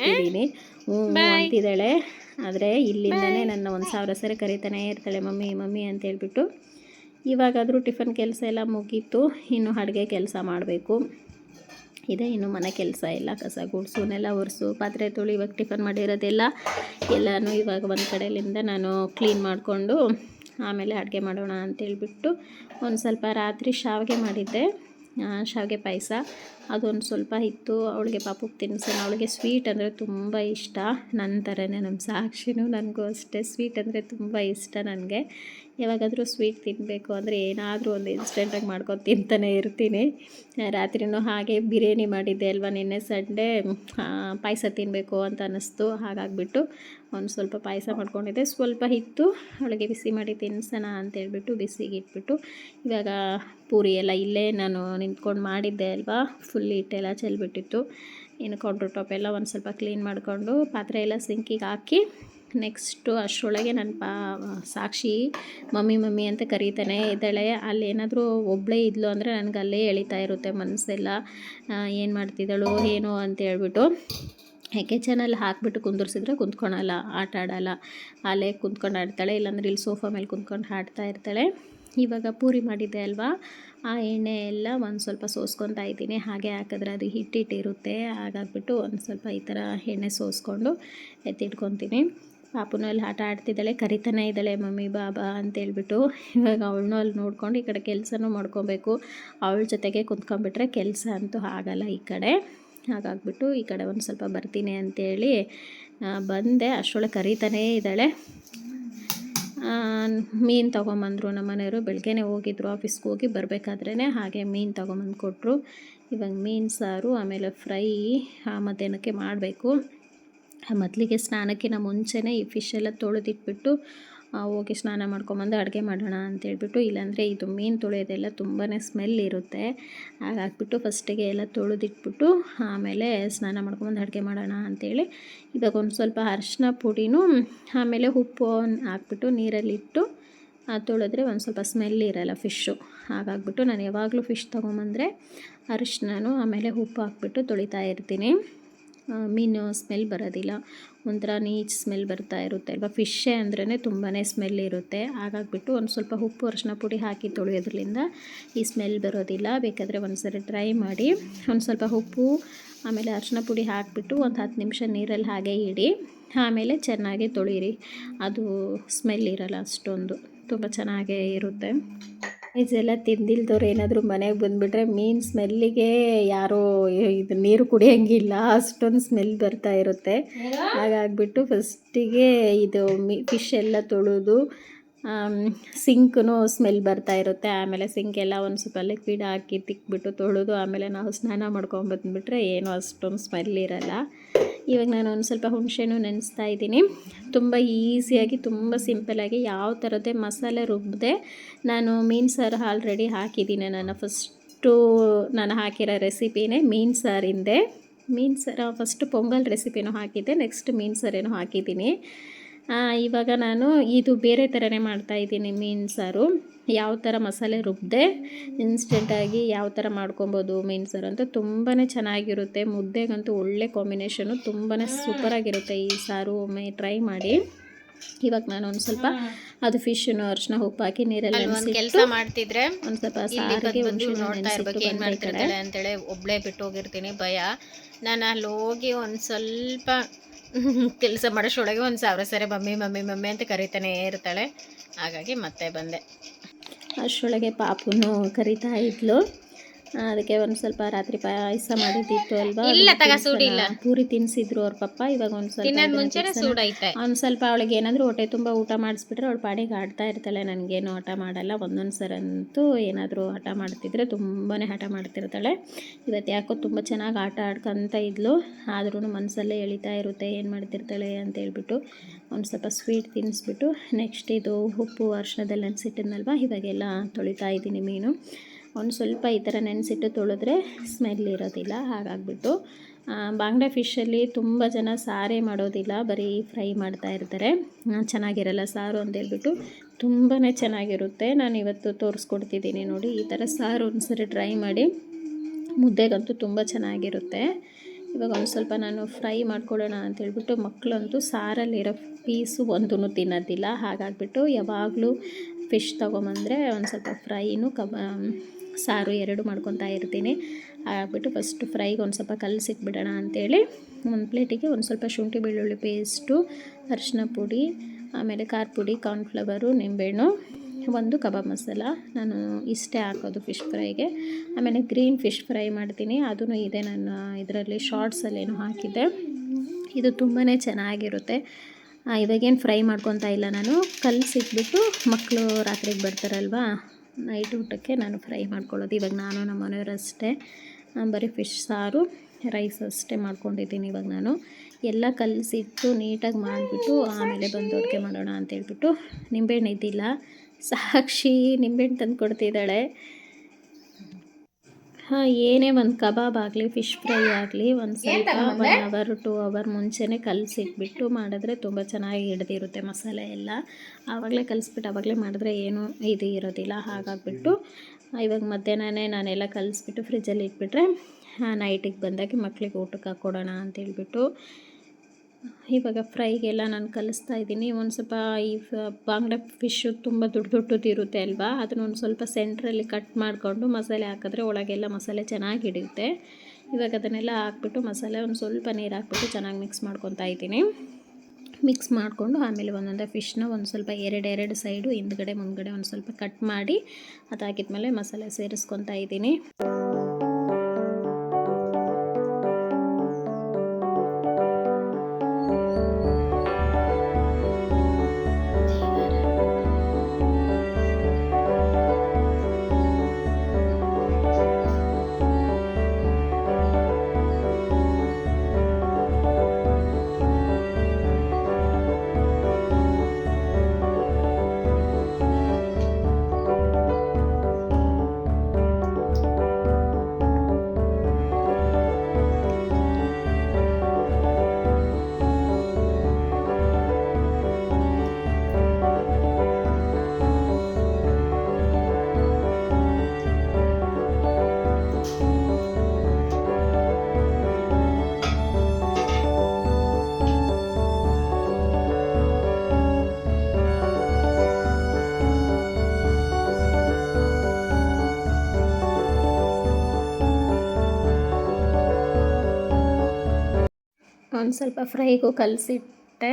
ಮಾಡ್ತೀನಿ. ಹ್ಞೂ ಅಂತಿದ್ದಾಳೆ. ಆದರೆ ಇಲ್ಲಿಂದನೇ ನನ್ನ ಒಂದು ಸಾವಿರ ಸರಿ ಕರಿತಾನೆ ಇರ್ತಾಳೆ ಮಮ್ಮಿ ಮಮ್ಮಿ ಅಂತ ಹೇಳ್ಬಿಟ್ಟು ಇವಾಗಾದರೂ ಟಿಫನ್ ಕೆಲಸ ಎಲ್ಲ ಮುಗೀತು ಇನ್ನು ಅಡುಗೆ ಕೆಲಸ ಮಾಡಬೇಕು. ಇದೆ. ಇನ್ನು ಮನೆ ಕೆಲಸ ಎಲ್ಲ ಕಸ ಗುಡ್ಸುನೆಲ್ಲ ಒರೆಸು, ಪಾತ್ರೆ ತೊಳಿ, ಇವಾಗ ಟಿಫನ್ ಮಾಡಿರೋದೆಲ್ಲ ಎಲ್ಲನೂ ಇವಾಗ ಒಂದು ಕಡೆಯಿಂದ ನಾನು ಕ್ಲೀನ್ ಮಾಡಿಕೊಂಡು ಆಮೇಲೆ ಅಡುಗೆ ಮಾಡೋಣ ಅಂತೇಳ್ಬಿಟ್ಟು ಒಂದು ಸ್ವಲ್ಪ ರಾತ್ರಿ ಶಾವಿಗೆ ಮಾಡಿದ್ದೆ. ಶಾವಿಗೆ ಪಾಯಸ. ಅದೊಂದು ಸ್ವಲ್ಪ ಇತ್ತು. ಅವಳಿಗೆ ಪಾಪಕ್ಕೆ ತಿನ್ನಿಸೋಣ ಅವಳಿಗೆ ಸ್ವೀಟ್ ಅಂದರೆ ತುಂಬ ಇಷ್ಟ. ನನ್ನ ಥರನೇ ನಮ್ಮ ಸಾಕ್ಷಿನೂ ನನಗೂ ಅಷ್ಟೇ. ಸ್ವೀಟ್ ಅಂದರೆ ತುಂಬ ಇಷ್ಟ ನನಗೆ. ಯಾವಾಗಾದರೂ ಸ್ವೀಟ್ ತಿನ್ನಬೇಕು ಅಂದರೆ ಏನಾದರೂ ಒಂದು ಇನ್ಸ್ಟೆಂಟಾಗಿ ಮಾಡ್ಕೊಂಡು ತಿಂತಾನೆ ಇರ್ತೀನಿ. ರಾತ್ರಿನೂ ಹಾಗೆ ಬಿರಿಯಾನಿ ಮಾಡಿದ್ದೆ ಅಲ್ವಾ ನಿನ್ನೆ ಸಂಡೇ. ಪಾಯಸ ತಿನ್ನಬೇಕು ಅಂತ ಅನ್ನಿಸ್ತು. ಹಾಗಾಗಿಬಿಟ್ಟು ಒಂದು ಸ್ವಲ್ಪ ಪಾಯಸ ಮಾಡ್ಕೊಂಡಿದ್ದೆ. ಸ್ವಲ್ಪ ಇತ್ತು ಅವಳಿಗೆ ಬಿಸಿ ಮಾಡಿ ತಿನ್ಸೋಣ ಅಂತೇಳ್ಬಿಟ್ಟು ಬಿಸಿಗೆ ಇಟ್ಬಿಟ್ಟು ಇವಾಗ ಪೂರಿ ಎಲ್ಲ ಇಲ್ಲೇ ನಾನು ನಿಂತ್ಕೊಂಡು ಮಾಡಿದ್ದೆ ಅಲ್ವಾ. ಫುಲ್ ಹಿಟ್ಟೆಲ್ಲ ಚೆಲ್ಬಿಟ್ಟಿತ್ತು. ಇನ್ನು ಕೌಂಟ್ರ್ ಟಾಪ್ ಎಲ್ಲ ಒಂದು ಸ್ವಲ್ಪ ಕ್ಲೀನ್ ಮಾಡಿಕೊಂಡು ಪಾತ್ರೆ ಎಲ್ಲ ಸಿಂಕಿಗೆ ಹಾಕಿ ನೆಕ್ಸ್ಟು ಅಷ್ಟರೊಳಗೆ ನನ್ನ ಪಾ, ಸಾಕ್ಷಿ, ಮಮ್ಮಿ ಮಮ್ಮಿ ಅಂತ ಕರೀತಾನೆ ಇದ್ದಾಳೆ. ಅಲ್ಲಿ ಏನಾದರೂ ಒಬ್ಬಳೇ ಇದ್ಲು ಅಂದರೆ ನನಗೆ ಅಲ್ಲೇ ಎಳಿತಾ ಇರುತ್ತೆ ಮನಸ್ಸೆಲ್ಲ ಏನು ಮಾಡ್ತಿದ್ದಾಳು ಏನು ಅಂತ ಹೇಳ್ಬಿಟ್ಟು. ಯಾಕೆ ಚೆನ್ನಲ್ಲಿ ಹಾಕಿಬಿಟ್ಟು ಕುಂದಿರ್ಸಿದ್ರೆ ಕುಂತ್ಕೊಳಲ್ಲ, ಆಟ ಆಡೋಲ್ಲ. ಅಲ್ಲೇ ಕುಂತ್ಕೊಂಡು ಆಡ್ತಾಳೆ, ಇಲ್ಲಾಂದ್ರೆ ಇಲ್ಲಿ ಸೋಫಾ ಮೇಲೆ ಕುಂತ್ಕೊಂಡು ಆಡ್ತಾ ಇರ್ತಾಳೆ. ಇವಾಗ ಪೂರಿ ಮಾಡಿದ್ದೆ ಅಲ್ವಾ? ಆ ಎಣ್ಣೆ ಎಲ್ಲ ಒಂದು ಸ್ವಲ್ಪ ಸೋಸ್ಕೊತಾ ಇದ್ದೀನಿ. ಹಾಗೆ ಹಾಕಿದ್ರೆ ಅದು ಹಿಟ್ಟಿಟ್ಟಿರುತ್ತೆ. ಹಾಗಾಗ್ಬಿಟ್ಟು ಒಂದು ಸ್ವಲ್ಪ ಈ ಥರ ಎಣ್ಣೆ ಸೋಸ್ಕೊಂಡು ಎತ್ತಿಟ್ಕೊತೀನಿ. ಪಾಪುನೂ ಅಲ್ಲಿ ಆಟ ಆಡ್ತಿದ್ದಾಳೆ, ಕರಿತಾನೆ ಇದ್ದಾಳೆ, ಮಮ್ಮಿ, ಬಾಬಾ ಅಂತೇಳ್ಬಿಟ್ಟು ಇವಾಗ ಅವಳನ್ನೂ ಅಲ್ಲಿ ನೋಡ್ಕೊಂಡು ಈ ಕಡೆ ಕೆಲಸನೂ ಮಾಡ್ಕೊಬೇಕು. ಅವಳ ಜೊತೆಗೆ ಕುಂತ್ಕೊಂಡ್ಬಿಟ್ರೆ ಕೆಲಸ ಅಂತೂ ಆಗಲ್ಲ ಈ ಕಡೆ. ಹಾಗಾಗ್ಬಿಟ್ಟು ಈ ಕಡೆ ಒಂದು ಸ್ವಲ್ಪ ಬರ್ತೀನಿ ಅಂತೇಳಿ ಬಂದೆ. ಅಷ್ಟೊಳಗೆ ಕರಿತಾನೇ ಇದ್ದಾಳೆ. ಮೀನು ತೊಗೊಂಬಂದರು ನಮ್ಮ ಮನೆಯವರು. ಬೆಳಗ್ಗೆನೇ ಹೋಗಿದ್ರು, ಆಫೀಸ್ಗೆ ಹೋಗಿ ಬರಬೇಕಾದ್ರೇ ಹಾಗೆ ಮೀನು ತೊಗೊಂಬಂದು ಕೊಟ್ಟರು ಇವಾಗ ಮೀನು ಸಾರು, ಆಮೇಲೆ ಫ್ರೈ ಮಧ್ಯಾಹ್ನಕ್ಕೆ ಮಾಡಬೇಕು. ಮೊದಲಿಗೆ ಸ್ನಾನಕ್ಕಿಂತ ಮುಂಚೆನೇ ಈ ಫಿಶ್ ಎಲ್ಲ ತೊಳೆದಿಟ್ಬಿಟ್ಟು ಹೋಗಿ ಸ್ನಾನ ಮಾಡ್ಕೊಂಬಂದು ಅಡುಗೆ ಮಾಡೋಣ ಅಂತೇಳ್ಬಿಟ್ಟು, ಇಲ್ಲಾಂದರೆ ಇದು ಮೀನು ತೊಳೆಯೋದೆಲ್ಲ ತುಂಬಾ ಸ್ಮೆಲ್ ಇರುತ್ತೆ. ಹಾಗಾಗ್ಬಿಟ್ಟು ಫಸ್ಟಿಗೆ ಎಲ್ಲ ತೊಳೆದಿಟ್ಬಿಟ್ಟು, ಆಮೇಲೆ ಸ್ನಾನ ಮಾಡ್ಕೊಂಬಂದು ಅಡುಗೆ ಮಾಡೋಣ ಅಂತೇಳಿ, ಇವಾಗ ಒಂದು ಸ್ವಲ್ಪ ಅರಿಶಿನ ಪುಡಿನೂ, ಆಮೇಲೆ ಉಪ್ಪು ಹಾಕ್ಬಿಟ್ಟು ನೀರಲ್ಲಿಟ್ಟು ತೊಳೆದ್ರೆ ಒಂದು ಸ್ವಲ್ಪ ಸ್ಮೆಲ್ ಇರೋಲ್ಲ ಫಿಶ್ಶು ಹಾಗಾಗ್ಬಿಟ್ಟು ನಾನು ಯಾವಾಗಲೂ ಫಿಶ್ ತೊಗೊಂಬಂದರೆ ಅರಿಶಿನೂ ಆಮೇಲೆ ಉಪ್ಪು ಹಾಕ್ಬಿಟ್ಟು ತೊಳಿತಾ ಇರ್ತೀನಿ. ಮೀನು ಸ್ಮೆಲ್ ಬರೋದಿಲ್ಲ. ಒಂಥರ ನೀಚ್ ಸ್ಮೆಲ್ ಬರ್ತಾ ಇರುತ್ತೆ ಅಲ್ವಾ? ಫಿಶ್ಶೇ ಅಂದ್ರೇ ತುಂಬಾ ಸ್ಮೆಲ್ ಇರುತ್ತೆ. ಹಾಗಾಗ್ಬಿಟ್ಟು ಒಂದು ಸ್ವಲ್ಪ ಉಪ್ಪು ಅರಿಶಿನ ಪುಡಿ ಹಾಕಿ ತೊಳೆಯೋದ್ರಿಂದ ಈ ಸ್ಮೆಲ್ ಬರೋದಿಲ್ಲ. ಬೇಕಾದರೆ ಒಂದು ಸರಿ ಟ್ರೈ ಮಾಡಿ. ಒಂದು ಸ್ವಲ್ಪ ಉಪ್ಪು, ಆಮೇಲೆ ಅರಿಶಿನ ಪುಡಿ ಹಾಕಿಬಿಟ್ಟು ಒಂದು ಹತ್ತು ನಿಮಿಷ ನೀರಲ್ಲಿ ಹಾಗೆ ಇಡಿ. ಆಮೇಲೆ ಚೆನ್ನಾಗಿ ತೊಳೀರಿ. ಅದು ಸ್ಮೆಲ್ ಇರಲ್ಲ ಅಷ್ಟೊಂದು. ತುಂಬ ಚೆನ್ನಾಗೇ ಇರುತ್ತೆ. ಇದೆಲ್ಲ ತಿಂದಿಲ್ದವ್ರು ಏನಾದರೂ ಮನೆಗೆ ಬಂದುಬಿಟ್ರೆ ಮೀನು ಸ್ಮೆಲ್ಲಿಗೆ ಯಾರೋ ಇದು ನೀರು ಕುಡಿಯೋಂಗಿಲ್ಲ, ಅಷ್ಟೊಂದು ಸ್ಮೆಲ್ ಬರ್ತಾ ಇರುತ್ತೆ. ಹಾಗಾಗ್ಬಿಟ್ಟು ಫಸ್ಟಿಗೆ ಇದು ಮೀ ಫಿಶ್ ಎಲ್ಲ ತೊಳೆದು ಸಿಂಕ್ನು ಸ್ಮೆಲ್ ಬರ್ತಾ ಇರುತ್ತೆ. ಆಮೇಲೆ ಸಿಂಕ್ ಎಲ್ಲ ಒಂದು ಸ್ವಲ್ಪ ಲಿಕ್ವಿಡ್ ಹಾಕಿ ತಿಕ್ಬಿಟ್ಟು ತೊಳೆದು, ಆಮೇಲೆ ನಾವು ಸ್ನಾನ ಮಾಡ್ಕೊಂಡ್ಬಂದ್ಬಿಟ್ರೆ ಏನು ಅಷ್ಟೊಂದು ಸ್ಮೆಲ್ ಇರಲ್ಲ. ಇವಾಗ ನಾನು ಒಂದು ಸ್ವಲ್ಪ ಹುಣಸೆನೂ ನೆನೆಸ್ತಾ ಇದ್ದೀನಿ. ತುಂಬ ಈಸಿಯಾಗಿ, ತುಂಬ ಸಿಂಪಲಾಗಿ ಯಾವ ಥರದ್ದೇ ಮಸಾಲೆ ರುಬ್ಬದೆ ನಾನು ಮೀನು ಸಾರು ಆಲ್ರೆಡಿ ಹಾಕಿದ್ದೀನಿ. ನಾನು ಫಸ್ಟು ನಾನು ಹಾಕಿರೋ ರೆಸಿಪಿನೇ ಮೀನು ಸಾರಿಂದೆ. ಮೀನು ಸಾರು, ಫಸ್ಟು ಪೊಂಗಲ್ ರೆಸಿಪಿನೂ ಹಾಕಿದ್ದೆ, ನೆಕ್ಸ್ಟ್ ಮೀನು ಸಾರೇನೂ ಹಾಕಿದ್ದೀನಿ. ಇವಾಗ ನಾನು ಇದು ಬೇರೆ ಥರನೇ ಮಾಡ್ತಾಯಿದ್ದೀನಿ ಮೀನು ಸಾರು. ಯಾವ ಥರ ಮಸಾಲೆ ರುಬ್ಬದೆ ಇನ್ಸ್ಟೆಂಟಾಗಿ ಯಾವ ಥರ ಮಾಡ್ಕೊಬೋದು ಮೀನು ಸಾರು ಅಂತ ತುಂಬಾ ಚೆನ್ನಾಗಿರುತ್ತೆ. ಮುದ್ದೆಗಂತೂ ಒಳ್ಳೆ ಕಾಂಬಿನೇಷನು ತುಂಬಾ ಸೂಪರಾಗಿರುತ್ತೆ ಈ ಸಾರು ಒಮ್ಮೆ ಟ್ರೈ ಮಾಡಿ. ಇವಾಗ ನಾನು ಒಂದು ಸ್ವಲ್ಪ ಅದು ಫಿಶ್ನು ಅರ್ಶನ ಉಪ್ಪು ಹಾಕಿ ನೀರಲ್ಲಿ ಕೆಲಸ ಮಾಡ್ತಿದ್ರೆ ಒಂದು ಸ್ವಲ್ಪ ಸಾರಿಗೆ ನೋಡ್ತಾ ಇರ್ಬೇಕು ಏನು ಮಾಡ್ತಿರ್ತಾಳೆ ಅಂತೇಳಿ ಒಬ್ಳೆ ಬಿಟ್ಟು ಹೋಗಿರ್ತೀನಿ ಭಯ. ನಾನು ಅಲ್ಲಿ ಹೋಗಿ ಒಂದು ಸ್ವಲ್ಪ ಕೆಲಸ ಮಾಡೋಷ್ಟೊಳಗೆ ಒಂದು ಸಾವಿರ ಸರಿ ಮಮ್ಮಿ ಮಮ್ಮಿ ಮಮ್ಮಿ ಅಂತ ಕರಿತಾನೆ ಇರ್ತಾಳೆ. ಹಾಗಾಗಿ ಮತ್ತೆ ಬಂದೆ. ಅಷ್ಟರೊಳಗೆ ಪಾಪುನು ಕರಿತಾ ಇದ್ಲು. ಅದಕ್ಕೆ ಒಂದು ಸ್ವಲ್ಪ ರಾತ್ರಿ ಪಾಯಸ ಮಾಡಿದ್ದಿತ್ತು ಅಲ್ವಾ? ಇಲ್ಲ ತಗ. ಸೂಡಿಲ್ಲ. ಪೂರಿ ತಿನ್ಸಿದ್ರು ಅವ್ರ ಪಪ್ಪ ಇವಾಗ ಒಂದು ಸ್ವಲ್ಪ ಒಂದ್ ಮುಂಚೆನೆ. ಸೂಡೈತೆ. ಅವ್ನು ಸ್ವಲ್ಪ ಅವಳಿಗೆ ಏನಾದರೂ ಹೊಟ್ಟೆ ತುಂಬ ಊಟ ಮಾಡಿಸ್ಬಿಟ್ರೆ ಅವಳು ಪಾಡಿಗೆ ಆಡ್ತಾ ಇರ್ತಾಳೆ. ನನಗೇನು ಹಠ ಮಾಡಲ್ಲ. ಒಂದೊಂದು ಸರಂತೂ ಏನಾದರೂ ಹಠ ಮಾಡ್ತಿದ್ರೆ ತುಂಬಾ ಹಠ ಮಾಡ್ತಿರ್ತಾಳೆ. ಇವತ್ತು ಯಾಕೋ ತುಂಬ ಚೆನ್ನಾಗಿ ಆಟ ಆಡ್ಕೊಂತ ಇದ್ಲು. ಆದ್ರೂ ಮನಸ್ಸಲ್ಲೇ ಎಳಿತಾ ಇರುತ್ತೆ. ಏನು ಮಾಡ್ತಿರ್ತಾಳೆ ಅಂತ ಹೇಳ್ಬಿಟ್ಟು ಒಂದು ಸ್ವಲ್ಪ ಸ್ವೀಟ್ ತಿನ್ನಿಸ್ಬಿಟ್ಟು ನೆಕ್ಸ್ಟ್ ಇದು ಉಪ್ಪು ವರ್ಷದಲ್ಲಿ ಅನಿಸಿಟ್ಟಿದ್ನಲ್ವ ಇವಾಗೆಲ್ಲ ತೊಳಿತಾ ಇದ್ದೀನಿ ಮೀನು. ಒಂದು ಸ್ವಲ್ಪ ಈ ಥರ ನೆನೆಸಿಟ್ಟು ತೊಳೆದ್ರೆ ಸ್ಮೆಲ್ ಇರೋದಿಲ್ಲ, ಹಾಗಾಗ್ಬಿಟ್ಟು. ಬಾಂಗ್ಡೆ ಫಿಶಲ್ಲಿ ತುಂಬ ಜನ ಸಾರೇ ಮಾಡೋದಿಲ್ಲ, ಬರೀ ಫ್ರೈ ಮಾಡ್ತಾ ಇರ್ತಾರೆ. ಚೆನ್ನಾಗಿರಲ್ಲ ಸಾರು ಅಂತ ಹೇಳ್ಬಿಟ್ಟು ತುಂಬಾ ಚೆನ್ನಾಗಿರುತ್ತೆ. ನಾನು ಇವತ್ತು ತೋರಿಸ್ಕೊಡ್ತಿದ್ದೀನಿ ನೋಡಿ, ಈ ಥರ ಸಾರು ಒಂದ್ಸರಿ ಟ್ರೈ ಮಾಡಿ. ಮುದ್ದೆಗಂತೂ ತುಂಬ ಚೆನ್ನಾಗಿರುತ್ತೆ. ಇವಾಗ ಒಂದು ಸ್ವಲ್ಪ ನಾನು ಫ್ರೈ ಮಾಡ್ಕೊಳ್ಳೋಣ ಅಂತ ಹೇಳ್ಬಿಟ್ಟು ಮಕ್ಕಳಂತೂ ಸಾರಲ್ಲಿರೋ ಪೀಸು ಒಂದೂ ತಿನ್ನೋದಿಲ್ಲ. ಹಾಗಾಗ್ಬಿಟ್ಟು ಯಾವಾಗಲೂ ಫಿಶ್ ತೊಗೊಂಬಂದರೆ ಒಂದು ಸ್ವಲ್ಪ ಫ್ರೈನು ಕಬ ಸಾರು ಎರಡು ಮಾಡ್ಕೊತಾ ಇರ್ತೀನಿ. ಹಾಕ್ಬಿಟ್ಟು ಫಸ್ಟ್ ಫ್ರೈಗೆ ಒಂದು ಸ್ವಲ್ಪ ಕಲಸಿಟ್ಬಿಡೋಣ ಅಂತೇಳಿ. ಒಂದು ಪ್ಲೇಟಿಗೆ ಒಂದು ಸ್ವಲ್ಪ ಶುಂಠಿ ಬೆಳ್ಳುಳ್ಳಿ ಪೇಸ್ಟು ಅರಿಶಿನ ಪುಡಿ, ಆಮೇಲೆ ಖಾರ ಪುಡಿ ಕಾರ್ನ್ಫ್ಲವರು ನಿಂಬೆಹಣ್ಣು, ಒಂದು ಕಬಾಬ್ ಮಸಾಲ. ನಾನು ಇಷ್ಟೇ ಹಾಕೋದು ಫಿಶ್ ಫ್ರೈಗೆ ಆಮೇಲೆ ಗ್ರೀನ್ ಫಿಶ್ ಫ್ರೈ ಮಾಡ್ತೀನಿ. ಅದೂ ಇದೆ ನಾನು ಇದರಲ್ಲಿ ಶಾರ್ಟ್ಸಲ್ಲೇನು ಹಾಕಿದ್ದೆ. ಇದು ತುಂಬಾ ಚೆನ್ನಾಗಿರುತ್ತೆ. ಇವಾಗೇನು ಫ್ರೈ ಮಾಡ್ಕೊತಾ ಇಲ್ಲ ನಾನು. ಕಲಸಿಟ್ಬಿಟ್ಟು ಮಕ್ಕಳು ರಾತ್ರಿಗೆ ಬರ್ತಾರಲ್ವಾ? ನೈಟ್ ಊಟಕ್ಕೆ ನಾನು ಫ್ರೈ ಮಾಡ್ಕೊಳ್ಳೋದು. ಇವಾಗ ನಾನು ನಮ್ಮ ಮನೆಯವರಷ್ಟೇ ಆ, ಬರೀ ಫಿಶ್ ಸಾರು ರೈಸ್ ಅಷ್ಟೇ ಮಾಡ್ಕೊಂಡಿದ್ದೀನಿ ಇವಾಗ ನಾನು. ಎಲ್ಲ ಕಲಸಿಟ್ಟು ನೀಟಾಗಿ ಮಾಡಿಬಿಟ್ಟು ಆಮೇಲೆ ಬಂದು ಅಡುಗೆ ಮಾಡೋಣ ಅಂತ ಹೇಳ್ಬಿಟ್ಟು ನಿಂಬೆಹಣ್ಣು ಇದ್ದಿಲ್ಲ. ಸಾಕ್ಷಿ ನಿಂಬೆಹಣ್ಣು ತಂದು ಕೊಡ್ತಿದ್ದಾಳೆ ಹಾಂ ಏನೇ ಒಂದು ಕಬಾಬ್ ಆಗಲಿ ಫಿಶ್ ಫ್ರೈ ಆಗಲಿ ಒಂದು ಸ್ವಲ್ಪ ಒನ್ ಅವರ್ ಟು ಅವರ್ ಮುಂಚೆನೇ ಕಲಸಿಟ್ಬಿಟ್ಟು ಮಾಡಿದ್ರೆ ತುಂಬ ಚೆನ್ನಾಗಿ ಹಿಡ್ದಿರುತ್ತೆ ಮಸಾಲೆ ಎಲ್ಲ. ಆವಾಗಲೇ ಕಲಿಸ್ಬಿಟ್ಟು ಆವಾಗಲೇ ಮಾಡಿದ್ರೆ ಏನೂ ಇದು ಇರೋದಿಲ್ಲ. ಹಾಗಾಗ್ಬಿಟ್ಟು ಇವಾಗ ಮಧ್ಯಾಹ್ನನೇ ನಾನೆಲ್ಲ ಕಲಿಸ್ಬಿಟ್ಟು ಫ್ರಿಜ್ಜಲ್ಲಿ ಇಟ್ಬಿಟ್ರೆ ನೈಟಿಗೆ ಬಂದಾಗ ಮಕ್ಕಳಿಗೆ ಊಟಕ್ಕೆ ಹಾಕ್ಕೊಡೋಣ ಅಂತೇಳ್ಬಿಟ್ಟು ಇವಾಗ ಫ್ರೈಗೆಲ್ಲ ನಾನು ಕಲಿಸ್ತಾ ಇದ್ದೀನಿ. ಒಂದು ಸ್ವಲ್ಪ ಈ ಬಾಂಗ್ಡೆ ಫಿಶ್ಶು ತುಂಬ ದೊಡ್ಡ ದೊಡ್ಡದು ಇರುತ್ತೆ ಅಲ್ವಾ? ಅದನ್ನ ಒಂದು ಸ್ವಲ್ಪ ಸೆಂಟ್ರಲ್ಲಿ ಕಟ್ ಮಾಡಿಕೊಂಡು ಮಸಾಲೆ ಹಾಕಿದ್ರೆ ಒಳಗೆಲ್ಲ ಮಸಾಲೆ ಚೆನ್ನಾಗಿ ಹಿಡಿಯುತ್ತೆ. ಇವಾಗ ಅದನ್ನೆಲ್ಲ ಹಾಕ್ಬಿಟ್ಟು ಮಸಾಲೆ ಒಂದು ಸ್ವಲ್ಪ ನೀರು ಹಾಕ್ಬಿಟ್ಟು ಚೆನ್ನಾಗಿ ಮಿಕ್ಸ್ ಮಾಡ್ಕೊತಾ ಇದ್ದೀನಿ. ಮಿಕ್ಸ್ ಮಾಡಿಕೊಂಡು ಆಮೇಲೆ ಒಂದೊಂದೇ ಫಿಶ್ನ ಒಂದು ಸ್ವಲ್ಪ ಎರಡೆರಡು ಸೈಡು ಹಿಂದ್ಗಡೆ ಮುಂದ್ಗಡೆ ಒಂದು ಸ್ವಲ್ಪ ಕಟ್ ಮಾಡಿ ಅದಾಗಿದ್ಮೇಲೆ ಮಸಾಲೆ ಸೇರಿಸ್ಕೊತಾ ಇದ್ದೀನಿ. ಒಂದು ಸ್ವಲ್ಪ ಫ್ರೈಗೂ ಕಲಸಿಟ್ಟೆ.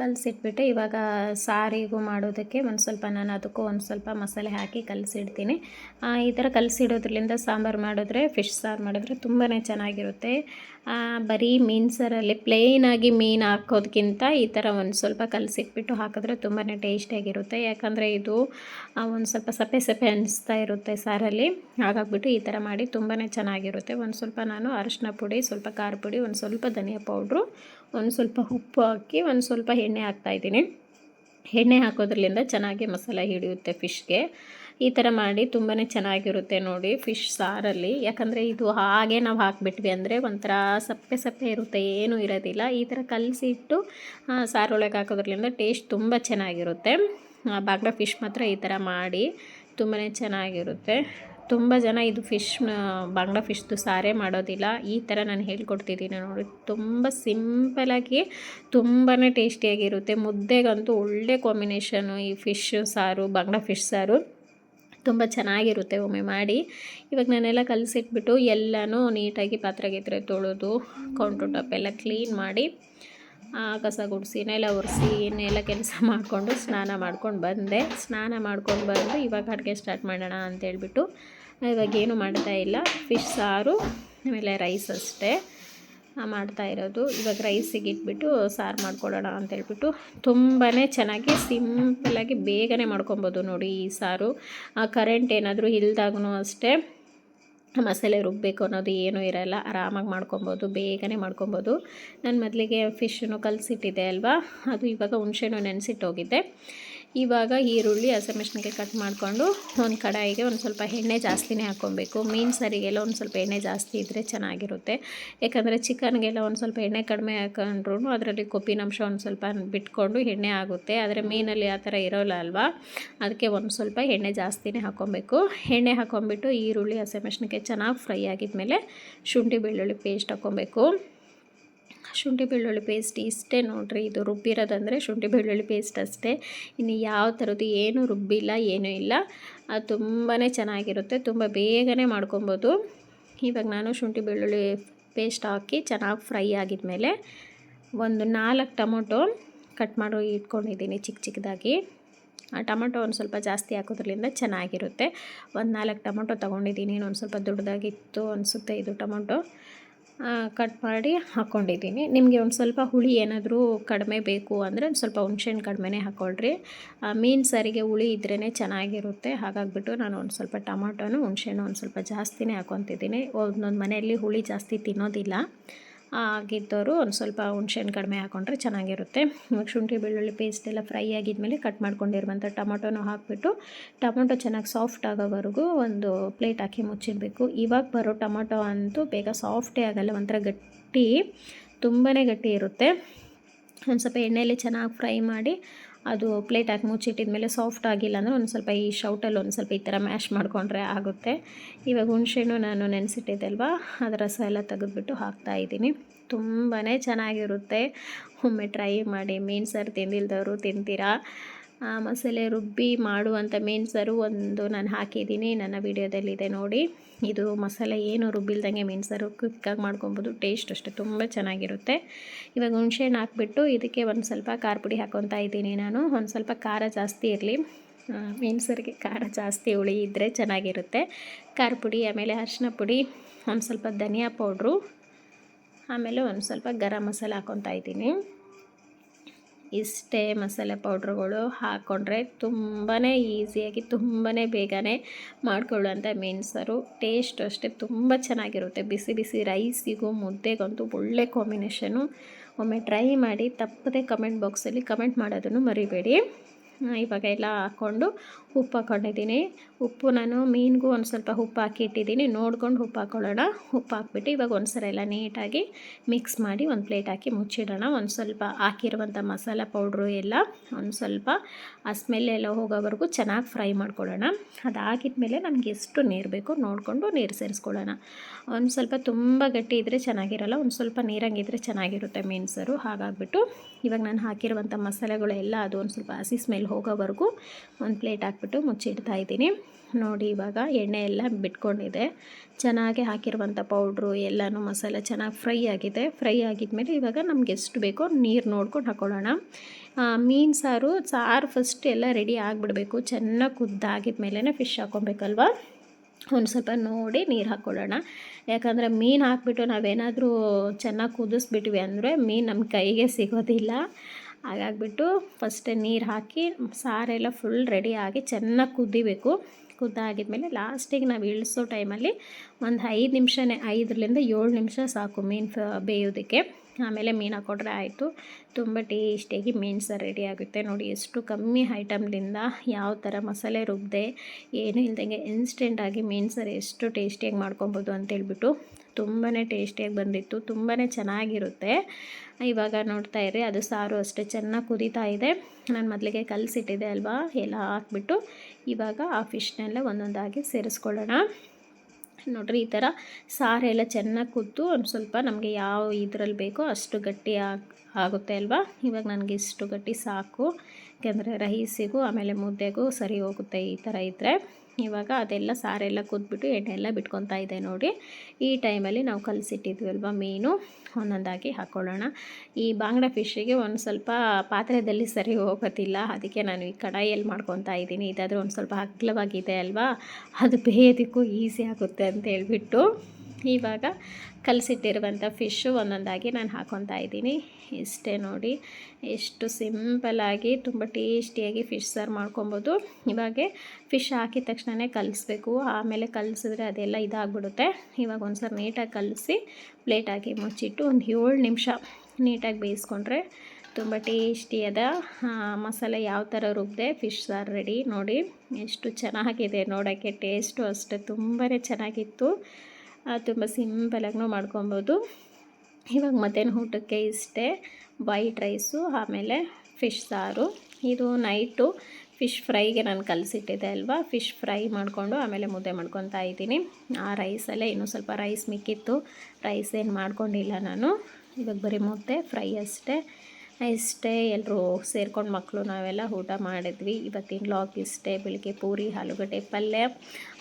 ಕಲಸಿಟ್ಬಿಟ್ಟು. ಇವಾಗ ಸಾರಿಗೂ ಮಾಡೋದಕ್ಕೆ ಒಂದು ಸ್ವಲ್ಪ ನಾನು ಅದಕ್ಕೂ ಒಂದು ಸ್ವಲ್ಪ ಮಸಾಲೆ ಹಾಕಿ ಕಲಸಿಡ್ತೀನಿ. ಈ ಥರ ಕಲಸಿಡೋದ್ರಿಂದ ಸಾಂಬಾರು ಮಾಡಿದ್ರೆ ಫಿಶ್ ಸಾರು ಮಾಡಿದ್ರೆ ತುಂಬಾ ಚೆನ್ನಾಗಿರುತ್ತೆ. ಬರೀ ಮೀನು ಸಾರಲ್ಲಿ ಪ್ಲೇನಾಗಿ ಮೀನು ಹಾಕೋದಕ್ಕಿಂತ ಈ ಥರ ಒಂದು ಸ್ವಲ್ಪ ಕಲಸಿಟ್ಬಿಟ್ಟು ಹಾಕಿದ್ರೆ ತುಂಬಾ ಟೇಸ್ಟಿಯಾಗಿರುತ್ತೆ ಯಾಕಂದರೆ ಇದು ಒಂದು ಸ್ವಲ್ಪ ಸಪ್ಪೆ ಸಪ್ಪೆ ಅನಿಸ್ತಾ ಇರುತ್ತೆ ಸಾರಲ್ಲಿ. ಹಾಗಾಗ್ಬಿಟ್ಟು ಈ ಥರ ಮಾಡಿ ತುಂಬಾ ಚೆನ್ನಾಗಿರುತ್ತೆ. ಒಂದು ಸ್ವಲ್ಪ ನಾನು ಅರಶಿನ ಪುಡಿ, ಸ್ವಲ್ಪ ಖಾರ ಪುಡಿ, ಒಂದು ಸ್ವಲ್ಪ ಧನಿಯಾ ಪೌಡ್ರು ಒಂದು ಸ್ವಲ್ಪ ಉಪ್ಪು ಹಾಕಿ ಒಂದು ಸ್ವಲ್ಪ ಎಣ್ಣೆ ಹಾಕ್ತಾಯಿದ್ದೀನಿ ಎಣ್ಣೆ ಹಾಕೋದ್ರಿಂದ ಚೆನ್ನಾಗಿ ಮಸಾಲೆ ಹಿಡಿಯುತ್ತೆ ಫಿಶ್ಗೆ. ಈ ಥರ ಮಾಡಿ ತುಂಬಾ ಚೆನ್ನಾಗಿರುತ್ತೆ ನೋಡಿ ಫಿಶ್ ಸಾರಲ್ಲಿ. ಯಾಕಂದರೆ ಇದು ಹಾಗೆ ನಾವು ಹಾಕಿಬಿಟ್ವಿ ಅಂದರೆ ಒಂಥರ ಸಪ್ಪೆ ಸಪ್ಪೆ ಇರುತ್ತೆ, ಏನೂ ಇರೋದಿಲ್ಲ. ಈ ಥರ ಕಲಸಿಟ್ಟು ಸಾರೊಳಗೆ ಹಾಕೋದ್ರಿಂದ ಟೇಸ್ಟ್ ತುಂಬ ಚೆನ್ನಾಗಿರುತ್ತೆ. ಬಾಗ್ಲ ಫಿಶ್ ಮಾತ್ರ ಈ ಥರ ಮಾಡಿ ತುಂಬಾ ಚೆನ್ನಾಗಿರುತ್ತೆ. ತುಂಬ ಜನ ಇದು ಫಿಶ್ ಬಾಂಗ್ಡಾ ಫಿಶ್ದು ಸಾರೇ ಮಾಡೋದಿಲ್ಲ. ಈ ಥರ ನಾನು ಹೇಳ್ಕೊಡ್ತಿದ್ದೀನಿ ನೋಡಿ. ತುಂಬ ಸಿಂಪಲಾಗಿ ತುಂಬಾ ಟೇಸ್ಟಿಯಾಗಿರುತ್ತೆ. ಮುದ್ದೆಗಂತೂ ಒಳ್ಳೆ ಕಾಂಬಿನೇಷನು ಈ ಫಿಶ್ ಸಾರು, ಬಾಂಗ್ಡಾ ಫಿಶ್ ಸಾರು. ತುಂಬ ಚೆನ್ನಾಗಿರುತ್ತೆ ಒಮ್ಮೆ ಮಾಡಿ. ಇವಾಗ ನಾನೆಲ್ಲ ಕಲಸಿಟ್ಬಿಟ್ಟು ಎಲ್ಲನೂ ನೀಟಾಗಿ ಪಾತ್ರೆಗೆ ಗೀತ್ರೆ ತೊಳೆದು ಕೌಂಟರ್ ಟಾಪ್ ಎಲ್ಲ ಕ್ಲೀನ್ ಮಾಡಿ ಕಸ ಗುಡಿಸಿ, ನೆಲ ಒರೆಸಿ ಇನ್ನೆಲ್ಲ ಕೆಲಸ ಮಾಡಿಕೊಂಡು ಸ್ನಾನ ಮಾಡ್ಕೊಂಡು ಬಂದೆ. ಸ್ನಾನ ಮಾಡ್ಕೊಂಡು ಬಂದು ಇವಾಗ ಅಡುಗೆ ಸ್ಟಾರ್ಟ್ ಮಾಡೋಣ ಅಂತೇಳ್ಬಿಟ್ಟು ಇವಾಗ ಏನು ಮಾಡ್ತಾ ಇಲ್ಲ. ಫಿಶ್ ಸಾರು, ಆಮೇಲೆ ರೈಸ್ ಅಷ್ಟೇ. ಮಾಡ್ತಾ ಇರೋದು. ಇವಾಗ ರೈಸಿಗೆ ಇಟ್ಬಿಟ್ಟು ಸಾರು ಮಾಡ್ಕೊಳ್ಳೋಣ ಅಂತೇಳ್ಬಿಟ್ಟು ತುಂಬಾ ಚೆನ್ನಾಗಿ ಸಿಂಪಲಾಗಿ ಬೇಗನೆ ಮಾಡ್ಕೊಬೋದು ನೋಡಿ ಈ ಸಾರು. ಕರೆಂಟ್ ಏನಾದರೂ ಇಲ್ದಾಗೂ ಅಷ್ಟೇ. ಮಸಾಲೆ ರುಬ್ಬಬೇಕು ಅನ್ನೋದು ಏನೂ ಇರಲ್ಲ. ಆರಾಮಾಗಿ ಮಾಡ್ಕೊಬೋದು, ಬೇಗನೆ ಮಾಡ್ಕೊಬೋದು. ನಾನು ಮೊದಲಿಗೆ ಫಿಶನ್ನು ಕಲಸಿಟ್ಟಿದ್ದೆ ಅಲ್ವಾ? ಅದು ಇವಾಗ ಹುಣಸೆಹಣ್ಣು ನೆನೆಸಿಟ್ಟು ಹೋಗಿದ್ದೆ ಇವಾಗ ಈರುಳ್ಳಿ ಹಸಿಮೆಣ್ಸಿನ್ಕಾಯಿ ಕಟ್ ಮಾಡಿಕೊಂಡು ಒಂದು ಕಡಾಯಿಗೆ ಒಂದು ಸ್ವಲ್ಪ ಎಣ್ಣೆ ಜಾಸ್ತಿನೇ ಹಾಕ್ಕೊಬೇಕು. ಮೀನು ಸರಿಗೆಲ್ಲ ಒಂದು ಸ್ವಲ್ಪ ಎಣ್ಣೆ ಜಾಸ್ತಿ ಇದ್ದರೆ ಚೆನ್ನಾಗಿರುತ್ತೆ. ಯಾಕಂದರೆ ಚಿಕನ್ಗೆಲ್ಲ ಒಂದು ಸ್ವಲ್ಪ ಎಣ್ಣೆ ಕಡಿಮೆ ಹಾಕೊಂಡ್ರು ಅದರಲ್ಲಿ ಕೊಬ್ಬಿನಂಶ ಒಂದು ಸ್ವಲ್ಪ ಬಿಟ್ಕೊಂಡು ಎಣ್ಣೆ ಆಗುತ್ತೆ. ಆದರೆ ಮೀನಲ್ಲಿ ಆ ಥರ ಇರೋಲ್ಲ ಅಲ್ವಾ? ಅದಕ್ಕೆ ಒಂದು ಸ್ವಲ್ಪ ಎಣ್ಣೆ ಜಾಸ್ತಿನೇ ಹಾಕ್ಕೊಬೇಕು. ಎಣ್ಣೆ ಹಾಕ್ಕೊಂಬಿಟ್ಟು ಈರುಳ್ಳಿ ಹಸಿಮೆಣ್ಸಿನ್ಕಾಯಿ ಚೆನ್ನಾಗಿ ಫ್ರೈ ಆಗಿದ್ಮೇಲೆ ಶುಂಠಿ, ಬೆಳ್ಳುಳ್ಳಿ ಪೇಸ್ಟ್ ಹಾಕ್ಕೊಬೇಕು. ಶುಂಠಿ ಬೆಳ್ಳುಳ್ಳಿ ಪೇಸ್ಟ್ ಇಷ್ಟೇ ನೋಡಿರಿ. ಇದು ರುಬ್ಬಿರೋದಂದರೆ ಶುಂಠಿ ಬೆಳ್ಳುಳ್ಳಿ ಪೇಸ್ಟ್ ಅಷ್ಟೇ. ಇನ್ನು ಯಾವ ಥರದ್ದು ಏನೂ ರುಬ್ಬಿಲ್ಲ, ಏನೂ ಇಲ್ಲ. ಅದು ತುಂಬಾ ಚೆನ್ನಾಗಿರುತ್ತೆ. ತುಂಬ ಬೇಗನೆ ಮಾಡ್ಕೊಬೋದು. ಇವಾಗ ನಾನು ಶುಂಠಿ ಬೆಳ್ಳುಳ್ಳಿ ಪೇಸ್ಟ್ ಹಾಕಿ ಚೆನ್ನಾಗಿ ಫ್ರೈ ಆಗಿದ್ಮೇಲೆ ಒಂದು ನಾಲ್ಕು ಟೊಮೊಟೊ ಕಟ್ ಮಾಡಿ ಇಟ್ಕೊಂಡಿದ್ದೀನಿ ಚಿಕ್ಕ ಚಿಕ್ಕದಾಗಿ ಆ ಟೊಮೊಟೊ ಒಂದು ಸ್ವಲ್ಪ ಜಾಸ್ತಿ ಹಾಕೋದ್ರಿಂದ ಚೆನ್ನಾಗಿರುತ್ತೆ. ಒಂದು ನಾಲ್ಕು ಟೊಮೊಟೊ ತೊಗೊಂಡಿದ್ದೀನಿ. ಒಂದು ಸ್ವಲ್ಪ ದೊಡ್ಡದಾಗಿತ್ತು ಅನಿಸುತ್ತೆ ಇದು ಟೊಮೊಟೊ. ಕಟ್ ಮಾಡಿ ಹಾಕ್ಕೊಂಡಿದ್ದೀನಿ ನಿಮಗೆ ಒಂದು ಸ್ವಲ್ಪ ಹುಳಿ ಏನಾದರೂ ಕಡಿಮೆ ಬೇಕು ಅಂದರೆ ಒಂದು ಸ್ವಲ್ಪ ಹುಣ್ಸೆಹಣ್ಣು ಕಡಿಮೆನೇ ಹಾಕ್ಕೊಳ್ರಿ ಮೀನು ಸಾರಿಗೆ ಹುಳಿ ಇದ್ರೇ ಚೆನ್ನಾಗಿರುತ್ತೆ. ಹಾಗಾಗ್ಬಿಟ್ಟು ನಾನು ಒಂದು ಸ್ವಲ್ಪ ಟೊಮೊಟೊನು ಹುಣ್ಸೆಹಣ್ಣು ಒಂದು ಸ್ವಲ್ಪ ಜಾಸ್ತಿನೇ ಹಾಕ್ಕೊತಿದ್ದೀನಿ ಒಂದೊಂದು ಮನೆಯಲ್ಲಿ ಹುಳಿ ಜಾಸ್ತಿ ತಿನ್ನೋದಿಲ್ಲ. ಆಗಿದ್ದವರು ಒಂದು ಸ್ವಲ್ಪ ಹುಣ್ಸೆಹಣ್ಣು ಕಡಿಮೆ ಹಾಕ್ಕೊಂಡ್ರೆ ಚೆನ್ನಾಗಿರುತ್ತೆ. ಇವಾಗ ಶುಂಠಿ, ಬೆಳ್ಳುಳ್ಳಿ ಪೇಸ್ಟ್ ಎಲ್ಲ ಫ್ರೈ ಆಗಿದ್ಮೇಲೆ ಕಟ್ ಮಾಡ್ಕೊಂಡಿರುವಂಥ ಟೊಮೊಟೊನೂ ಹಾಕಿಬಿಟ್ಟು ಟೊಮೊಟೊ ಚೆನ್ನಾಗಿ ಸಾಫ್ಟ್ ಆಗೋವರೆಗೂ ಒಂದು ಪ್ಲೇಟ್ ಹಾಕಿ ಮುಚ್ಚಿರಬೇಕು ಇವಾಗ ಬರೋ ಟೊಮೊಟೊ ಅಂತೂ ಬೇಗ ಸಾಫ್ಟೇ ಆಗಲ್ಲ, ಒಂಥರ ಗಟ್ಟಿ ತುಂಬಾ ಗಟ್ಟಿ ಇರುತ್ತೆ. ಒಂದು ಸ್ವಲ್ಪ ಎಣ್ಣೆಯಲ್ಲಿ ಚೆನ್ನಾಗಿ ಫ್ರೈ ಮಾಡಿ ಅದು ಪ್ಲೇಟ್ ಹಾಕಿ ಮುಚ್ಚಿಟ್ಟಿದ್ಮೇಲೆ ಸಾಫ್ಟ್ ಆಗಿಲ್ಲ ಅಂದರೆ ಒಂದು ಸ್ವಲ್ಪ ಈ ಶೌಟಲ್ಲಿ ಒಂದು ಸ್ವಲ್ಪ ಈ ಥರ ಮ್ಯಾಶ್ ಮಾಡಿಕೊಂಡ್ರೆ ಆಗುತ್ತೆ. ಇವಾಗ ಹುಣಸೆಹಣ್ಣು ನಾನು ನೆನೆಸಿಟ್ಟಿದ್ದೆ ಅಲ್ವಾ ಅದರ ರಸ ಎಲ್ಲ ತೆಗೆದುಬಿಟ್ಟು ಹಾಕ್ತಾ ಇದ್ದೀನಿ. ತುಂಬಾ ಚೆನ್ನಾಗಿರುತ್ತೆ. ಒಮ್ಮೆ ಟ್ರೈ ಮಾಡಿ. ಮೀನು ಸಾರು ತಿಂದಿಲ್ದವರು ತಿಂತೀರಾ? ಮಸಾಲೆ ರುಬ್ಬಿ ಮಾಡುವಂಥ ಮೀನು ಸಾರು ಒಂದು ನಾನು ಹಾಕಿದ್ದೀನಿ. ನನ್ನ ವಿಡಿಯೋದಲ್ಲಿದೆ ನೋಡಿ. ಇದು ಮಸಾಲೆ ಏನು ರುಬ್ಬಿಲ್ದಂಗೆ ಮೀನು ಸಾರು ಕ್ವಿಕ್ಕಾಗಿ ಮಾಡ್ಕೊಬೋದು. ಟೇಸ್ಟ್ ಅಷ್ಟೇ ತುಂಬ ಚೆನ್ನಾಗಿರುತ್ತೆ. ಇವಾಗ ಹುಣ್ಸೆಹಣ್ಣು ಹಾಕ್ಬಿಟ್ಟು ಇದಕ್ಕೆ ಒಂದು ಸ್ವಲ್ಪ ಖಾರ ಪುಡಿ ಹಾಕ್ಕೊತಾ ಇದ್ದೀನಿ ನಾನು. ಒಂದು ಸ್ವಲ್ಪ ಖಾರ ಜಾಸ್ತಿ ಇರಲಿ. ಮೀನು ಸಾರಿಗೆ ಖಾರ ಜಾಸ್ತಿ ಹುಳಿ ಇದ್ದರೆ ಚೆನ್ನಾಗಿರುತ್ತೆ. ಖಾರ ಪುಡಿ, ಆಮೇಲೆ ಅರಿಶಿನ ಪುಡಿ, ಒಂದು ಸ್ವಲ್ಪ ಧನಿಯಾ ಪೌಡ್ರು ಆಮೇಲೆ ಒಂದು ಸ್ವಲ್ಪ ಗರಂ ಮಸಾಲೆ ಹಾಕ್ಕೊತಾ ಇದ್ದೀನಿ. ಇಷ್ಟೇ ಮಸಾಲೆ ಪೌಡ್ರುಗಳು ಹಾಕ್ಕೊಂಡ್ರೆ ತುಂಬಾ ಈಸಿಯಾಗಿ ತುಂಬಾ ಬೇಗನೆ ಮಾಡ್ಕೊಳ್ಳುವಂಥ ಮೀನು ಸಾರು ಟೇಸ್ಟ್ ಅಷ್ಟೇ ತುಂಬ ಚೆನ್ನಾಗಿರುತ್ತೆ. ಬಿಸಿ ಬಿಸಿ ರೈಸಿಗೂ ಮುದ್ದೆಗಂತೂ ಒಳ್ಳೆ ಕಾಂಬಿನೇಷನು. ಒಮ್ಮೆ ಟ್ರೈ ಮಾಡಿ ತಪ್ಪದೆ ಕಮೆಂಟ್ ಬಾಕ್ಸಲ್ಲಿ ಕಮೆಂಟ್ ಮಾಡೋದನ್ನು ಮರಿಬೇಡಿ. ಇವಾಗ ಎಲ್ಲ ಹಾಕ್ಕೊಂಡು ಉಪ್ಪು ಹಾಕ್ಕೊಂಡಿದ್ದೀನಿ. ಉಪ್ಪು ನಾನು ಮೀನಿಗೂ ಒಂದು ಸ್ವಲ್ಪ ಉಪ್ಪು ಹಾಕಿ ಇಟ್ಟಿದ್ದೀನಿ ನೋಡ್ಕೊಂಡು ಉಪ್ಪು ಹಾಕ್ಕೊಳ್ಳೋಣ ಉಪ್ಪು ಹಾಕ್ಬಿಟ್ಟು ಇವಾಗ ಒಂದು ಸಲ ಎಲ್ಲ ನೀಟಾಗಿ ಮಿಕ್ಸ್ ಮಾಡಿ ಒಂದು ಪ್ಲೇಟ್ ಹಾಕಿ ಮುಚ್ಚಿಡೋಣ. ಒಂದು ಸ್ವಲ್ಪ ಹಾಕಿರುವಂಥ ಮಸಾಲ ಪೌಡ್ರು ಎಲ್ಲ ಒಂದು ಸ್ವಲ್ಪ ಆ ಸ್ಮೆಲ್ ಎಲ್ಲ ಹೋಗೋವರೆಗೂ ಚೆನ್ನಾಗಿ ಫ್ರೈ ಮಾಡ್ಕೊಳ್ಳೋಣ. ಅದಾಗಿದ್ಮೇಲೆ ನಮಗೆ ಎಷ್ಟು ನೀರು ಬೇಕು ನೋಡಿಕೊಂಡು ನೀರು ಸೇರಿಸ್ಕೊಳ್ಳೋಣ. ಒಂದು ಸ್ವಲ್ಪ ತುಂಬ ಗಟ್ಟಿ ಇದ್ದರೆ ಚೆನ್ನಾಗಿರಲ್ಲ, ಒಂದು ಸ್ವಲ್ಪ ನೀರಂಗಿದ್ರೆ ಚೆನ್ನಾಗಿರುತ್ತೆ ಮೀನು ಸಾರು ಹಾಗಾಗ್ಬಿಟ್ಟು ಇವಾಗ ನಾನು ಹಾಕಿರುವಂಥ ಮಸಾಲೆಗಳೆಲ್ಲ ಅದು ಒಂದು ಸ್ವಲ್ಪ ಹಸಿ ಸ್ಮೆಲ್ ವಿಷಲ್ ಹೋಗೋವರೆಗೂ ಒಂದು ಪ್ಲೇಟ್ ಹಾಕ್ಬಿಟ್ಟು ಮುಚ್ಚಿಡ್ತಾ ಇದ್ದೀನಿ. ನೋಡಿ, ಇವಾಗ ಎಣ್ಣೆ ಎಲ್ಲ ಬಿಟ್ಕೊಂಡಿದೆ. ಚೆನ್ನಾಗಿ ಹಾಕಿರುವಂಥ ಪೌಡ್ರು, ಎಲ್ಲನೂ ಮಸಾಲೆ ಚೆನ್ನಾಗಿ ಫ್ರೈ ಆಗಿದೆ. ಫ್ರೈ ಆಗಿದ್ಮೇಲೆ ಇವಾಗ ನಮ್ಗೆ ಎಷ್ಟು ಬೇಕೋ ನೀರು ನೋಡ್ಕೊಂಡು ಹಾಕ್ಕೊಳ್ಳೋಣ ಮೀನು ಸಾರು ಸಾರು ಫಸ್ಟ್ ಎಲ್ಲ ರೆಡಿ ಆಗಿಬಿಡಬೇಕು. ಚೆನ್ನಾಗಿ ಕುದ್ದಾಗಿದ್ಮೇಲೆ ಫಿಶ್ ಹಾಕ್ಕೊಬೇಕಲ್ವ ಒಂದು ಸ್ವಲ್ಪ ನೋಡಿ ನೀರು ಹಾಕ್ಕೊಳ್ಳೋಣ ಯಾಕಂದರೆ ಮೀನು ಹಾಕ್ಬಿಟ್ಟು ನಾವೇನಾದರೂ ಚೆನ್ನಾಗಿ ಕುದಿಸ್ಬಿಟ್ವಿ ಅಂದರೆ ಮೀನು ನಮ್ಮ ಕೈಗೆ ಸಿಗೋದಿಲ್ಲ. ಹಾಗಾಗ್ಬಿಟ್ಟು ಫಸ್ಟೇ ನೀರು ಹಾಕಿ, ಸಾರೆಲ್ಲ ಫುಲ್ ರೆಡಿ ಆಗಿ ಚೆನ್ನಾಗಿ ಕುದಿಬೇಕು. ಕುದ್ದಾಗಿದ್ಮೇಲೆ ಲಾಸ್ಟಿಗೆ ನಾವು ಇಳಿಸೋ ಟೈಮಲ್ಲಿ ಒಂದು ಐದು ನಿಮಿಷನೇ, ಐದರಿಂದ ಏಳು ನಿಮಿಷ ಸಾಕು ಮೀನು ಫ ಬೇಯೋದಕ್ಕೆ. ಆಮೇಲೆ ಮೀನು ಹಾಕೊಟ್ರೆ ಆಯಿತು. ತುಂಬ ಟೇಸ್ಟಿಯಾಗಿ ಮೀನು ಸಾರು ರೆಡಿ ಆಗುತ್ತೆ ನೋಡಿ, ಎಷ್ಟು ಕಮ್ಮಿ ಐಟಮ್ನಿಂದ ಯಾವ ಥರ ಮಸಾಲೆ ರುಬ್ಬದೆ ಏನೂ ಇಲ್ದಂಗೆ ಇನ್ಸ್ಟೆಂಟಾಗಿ ಮೀನು ಸಾರು ಎಷ್ಟು ಟೇಸ್ಟಿಯಾಗಿ ಮಾಡ್ಕೊಬೋದು ಅಂತೇಳ್ಬಿಟ್ಟು ತುಂಬಾ ಟೇಸ್ಟಿಯಾಗಿ ಬಂದಿತ್ತು ತುಂಬಾ ಚೆನ್ನಾಗಿರುತ್ತೆ. ಇವಾಗ ನೋಡ್ತಾ ಇರಿ, ಅದು ಸಾರು ಅಷ್ಟೇ. ಚೆನ್ನಾಗಿ ಕುದೀತಾ ಇದೆ. ನಾನು ಮೊದಲಿಗೆ ಕಲಸಿಟ್ಟಿದೆ ಅಲ್ವಾ? ಎಲ್ಲ ಹಾಕ್ಬಿಟ್ಟು ಇವಾಗ ಆ ಫಿಶ್ನೆಲ್ಲ ಒಂದೊಂದಾಗಿ ಸೇರಿಸ್ಕೊಳ್ಳೋಣ. ನೋಡಿರಿ, ಈ ಥರ ಸಾರೆಲ್ಲ ಚೆನ್ನಾಗಿ ಕುದ್ದು ಒಂದು ಸ್ವಲ್ಪ ನಮಗೆ ಯಾವ ಇದರಲ್ಲಿ ಬೇಕೋ ಅಷ್ಟು ಗಟ್ಟಿ ಆಗುತ್ತೆ ಅಲ್ವಾ? ಇವಾಗ ನನಗೆ ಇಷ್ಟು ಗಟ್ಟಿ ಸಾಕು. ಯಾಕೆಂದರೆ ರೈಸಿಗೂ ಆಮೇಲೆ ಮುದ್ದೆಗೂ ಸರಿ ಹೋಗುತ್ತೆ ಈ ಥರ ಇದ್ದರೆ ಇವಾಗ ಅದೆಲ್ಲ ಸಾರೆಲ್ಲ ಕುದ್ಬಿಟ್ಟು ಎಣ್ಣೆ ಎಲ್ಲ ಬಿಟ್ಕೊತಾ ಇದೆ ನೋಡಿ. ಈ ಟೈಮಲ್ಲಿ ನಾವು ಕಲಸಿಟ್ಟಿದ್ವಿ ಅಲ್ವಾ ಮೀನು? ಒಂದೊಂದಾಗಿ ಹಾಕ್ಕೊಳ್ಳೋಣ ಈ ಬಾಂಗ್ಡಾ ಫಿಶ್ಶಿಗೆ ಒಂದು ಸ್ವಲ್ಪ ಪಾತ್ರೆಯಲ್ಲಿ ಸರಿ ಹೋಗೋದಿಲ್ಲ. ಅದಕ್ಕೆ ನಾನು ಈ ಕಡಾಯಿಯಲ್ಲಿ ಮಾಡ್ಕೊತಾ ಇದ್ದೀನಿ. ಇದಾದರೆ ಒಂದು ಸ್ವಲ್ಪ ಅಗ್ಲವಾಗಿದೆ ಅಲ್ವಾ? ಅದು ಬೇಯೋದಕ್ಕೂ ಈಸಿ ಆಗುತ್ತೆ ಅಂತ ಹೇಳ್ಬಿಟ್ಟು ಇವಾಗ ಕಲಸಿಟ್ಟಿರುವಂಥ ಫಿಶ್ಶು ಒಂದೊಂದಾಗಿ ನಾನು ಹಾಕೊತಾ ಇದ್ದೀನಿ. ಇಷ್ಟೇ ನೋಡಿ, ಎಷ್ಟು ಸಿಂಪಲಾಗಿ ತುಂಬ ಟೇಸ್ಟಿಯಾಗಿ ಫಿಶ್ ಸಾರು ಮಾಡ್ಕೊಬೋದು. ಇವಾಗೆ ಫಿಶ್ ಹಾಕಿದ ತಕ್ಷಣವೇ ಕಲಿಸ್ಬೇಕು. ಆಮೇಲೆ ಕಲಿಸಿದ್ರೆ ಅದೆಲ್ಲ ಇದಾಗ್ಬಿಡುತ್ತೆ. ಇವಾಗ ಒಂದು ಸರಿ ನೀಟಾಗಿ ಕಲಸಿ ಪ್ಲೇಟಾಗಿ ಮುಚ್ಚಿಟ್ಟು ಒಂದು ಏಳು ನಿಮಿಷ ನೀಟಾಗಿ ಬೇಯಿಸ್ಕೊಂಡ್ರೆ ತುಂಬ ಟೇಸ್ಟಿಯಾದ ಮಸಾಲೆ ಯಾವ ಥರ ರುಬ್ಬಿದೆ ಫಿಶ್ ಸಾರು ರೆಡಿ. ನೋಡಿ, ಎಷ್ಟು ಚೆನ್ನಾಗಿದೆ ನೋಡೋಕ್ಕೆ, ಟೇಸ್ಟು ಅಷ್ಟೇ ತುಂಬಾ ಚೆನ್ನಾಗಿತ್ತು. ತುಂಬ ಸಿಂಪಲಾಗೂ ಮಾಡ್ಕೊಬೋದು. ಇವಾಗ ಮಧ್ಯಾಹ್ನ ಊಟಕ್ಕೆ ಇಷ್ಟೇ ವೈಟ್ ರೈಸು, ಆಮೇಲೆ ಫಿಶ್ ಸಾರು. ಇದು ನೈಟು ಫಿಶ್ ಫ್ರೈಗೆ ನಾನು ಕಲಸಿಟ್ಟಿದ್ದೆ ಅಲ್ವಾ? ಫಿಶ್ ಫ್ರೈ ಮಾಡಿಕೊಂಡು ಆಮೇಲೆ ಮುದ್ದೆ ಮಾಡ್ಕೊತಾ ಇದ್ದೀನಿ. ಆ ರೈಸಲ್ಲೇ ಇನ್ನೂ ಸ್ವಲ್ಪ ರೈಸ್ ಮಿಕ್ಕಿತ್ತು. ರೈಸ್ ಏನು ಮಾಡ್ಕೊಂಡಿಲ್ಲ ನಾನು. ಇವಾಗ ಬರೀ ಮುದ್ದೆ, ಫ್ರೈ ಅಷ್ಟೇ. ಇಷ್ಟೇ ಎಲ್ಲರೂ ಸೇರ್ಕೊಂಡು ಮಕ್ಕಳು ನಾವೆಲ್ಲ ಊಟ ಮಾಡಿದ್ವಿ. ಇವತ್ತಿನ ಲಾಗ್ ಇಷ್ಟೇ. ಬೆಳಿಗ್ಗೆ ಪೂರಿ, ಆಲೂಗಡ್ಡೆ ಪಲ್ಯ,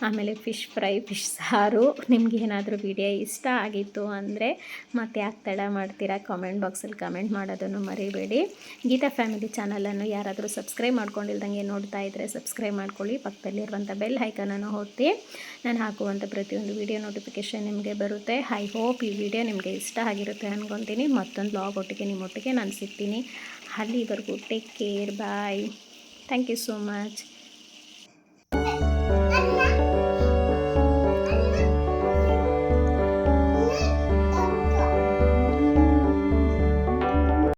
ಆಮೇಲೆ ಫಿಶ್ ಫ್ರೈ ಫಿಶ್ ಸಾರು. ನಿಮ್ಗೆ ಏನಾದರೂ ವಿಡಿಯೋ ಇಷ್ಟ ಆಗಿತ್ತು ಅಂದರೆ ಮತ್ತೆ ಯಾಕೆ ತಡ ಮಾಡ್ತೀರಾ ಕಾಮೆಂಟ್ ಬಾಕ್ಸಲ್ಲಿ ಕಮೆಂಟ್ ಮಾಡೋದನ್ನು ಮರಿಬೇಡಿ. ಗೀತಾ ಫ್ಯಾಮಿಲಿ ಚಾನಲನ್ನು ಯಾರಾದರೂ ಸಬ್ಸ್ಕ್ರೈಬ್ ಮಾಡ್ಕೊಂಡಿಲ್ದಂಗೆ ನೋಡ್ತಾ ಇದ್ದರೆ ಸಬ್ಸ್ಕ್ರೈಬ್ ಮಾಡ್ಕೊಳ್ಳಿ. ಪಕ್ಕದಲ್ಲಿರುವಂಥ ಬೆಲ್ ಹೈಕನನ್ನು ಹೊತ್ತಿ ನಾನು ಹಾಕುವಂಥ ಪ್ರತಿಯೊಂದು ವಿಡಿಯೋ ನೋಟಿಫಿಕೇಷನ್ ನಿಮಗೆ ಬರುತ್ತೆ. ಐ ಹೋಪ್ ಈ ವಿಡಿಯೋ ನಿಮಗೆ ಇಷ್ಟ ಆಗಿರುತ್ತೆ ಅಂದ್ಕೊತೀನಿ ಮತ್ತೊಂದು ಲಾಗ್ ಒಟ್ಟಿಗೆ ನಿಮ್ಮೊಟ್ಟಿಗೆ ನಾನು ಸಿಗ್ತೀನಿ. ಅಲ್ಲಿವರೆಗೂ take care bye thank you so much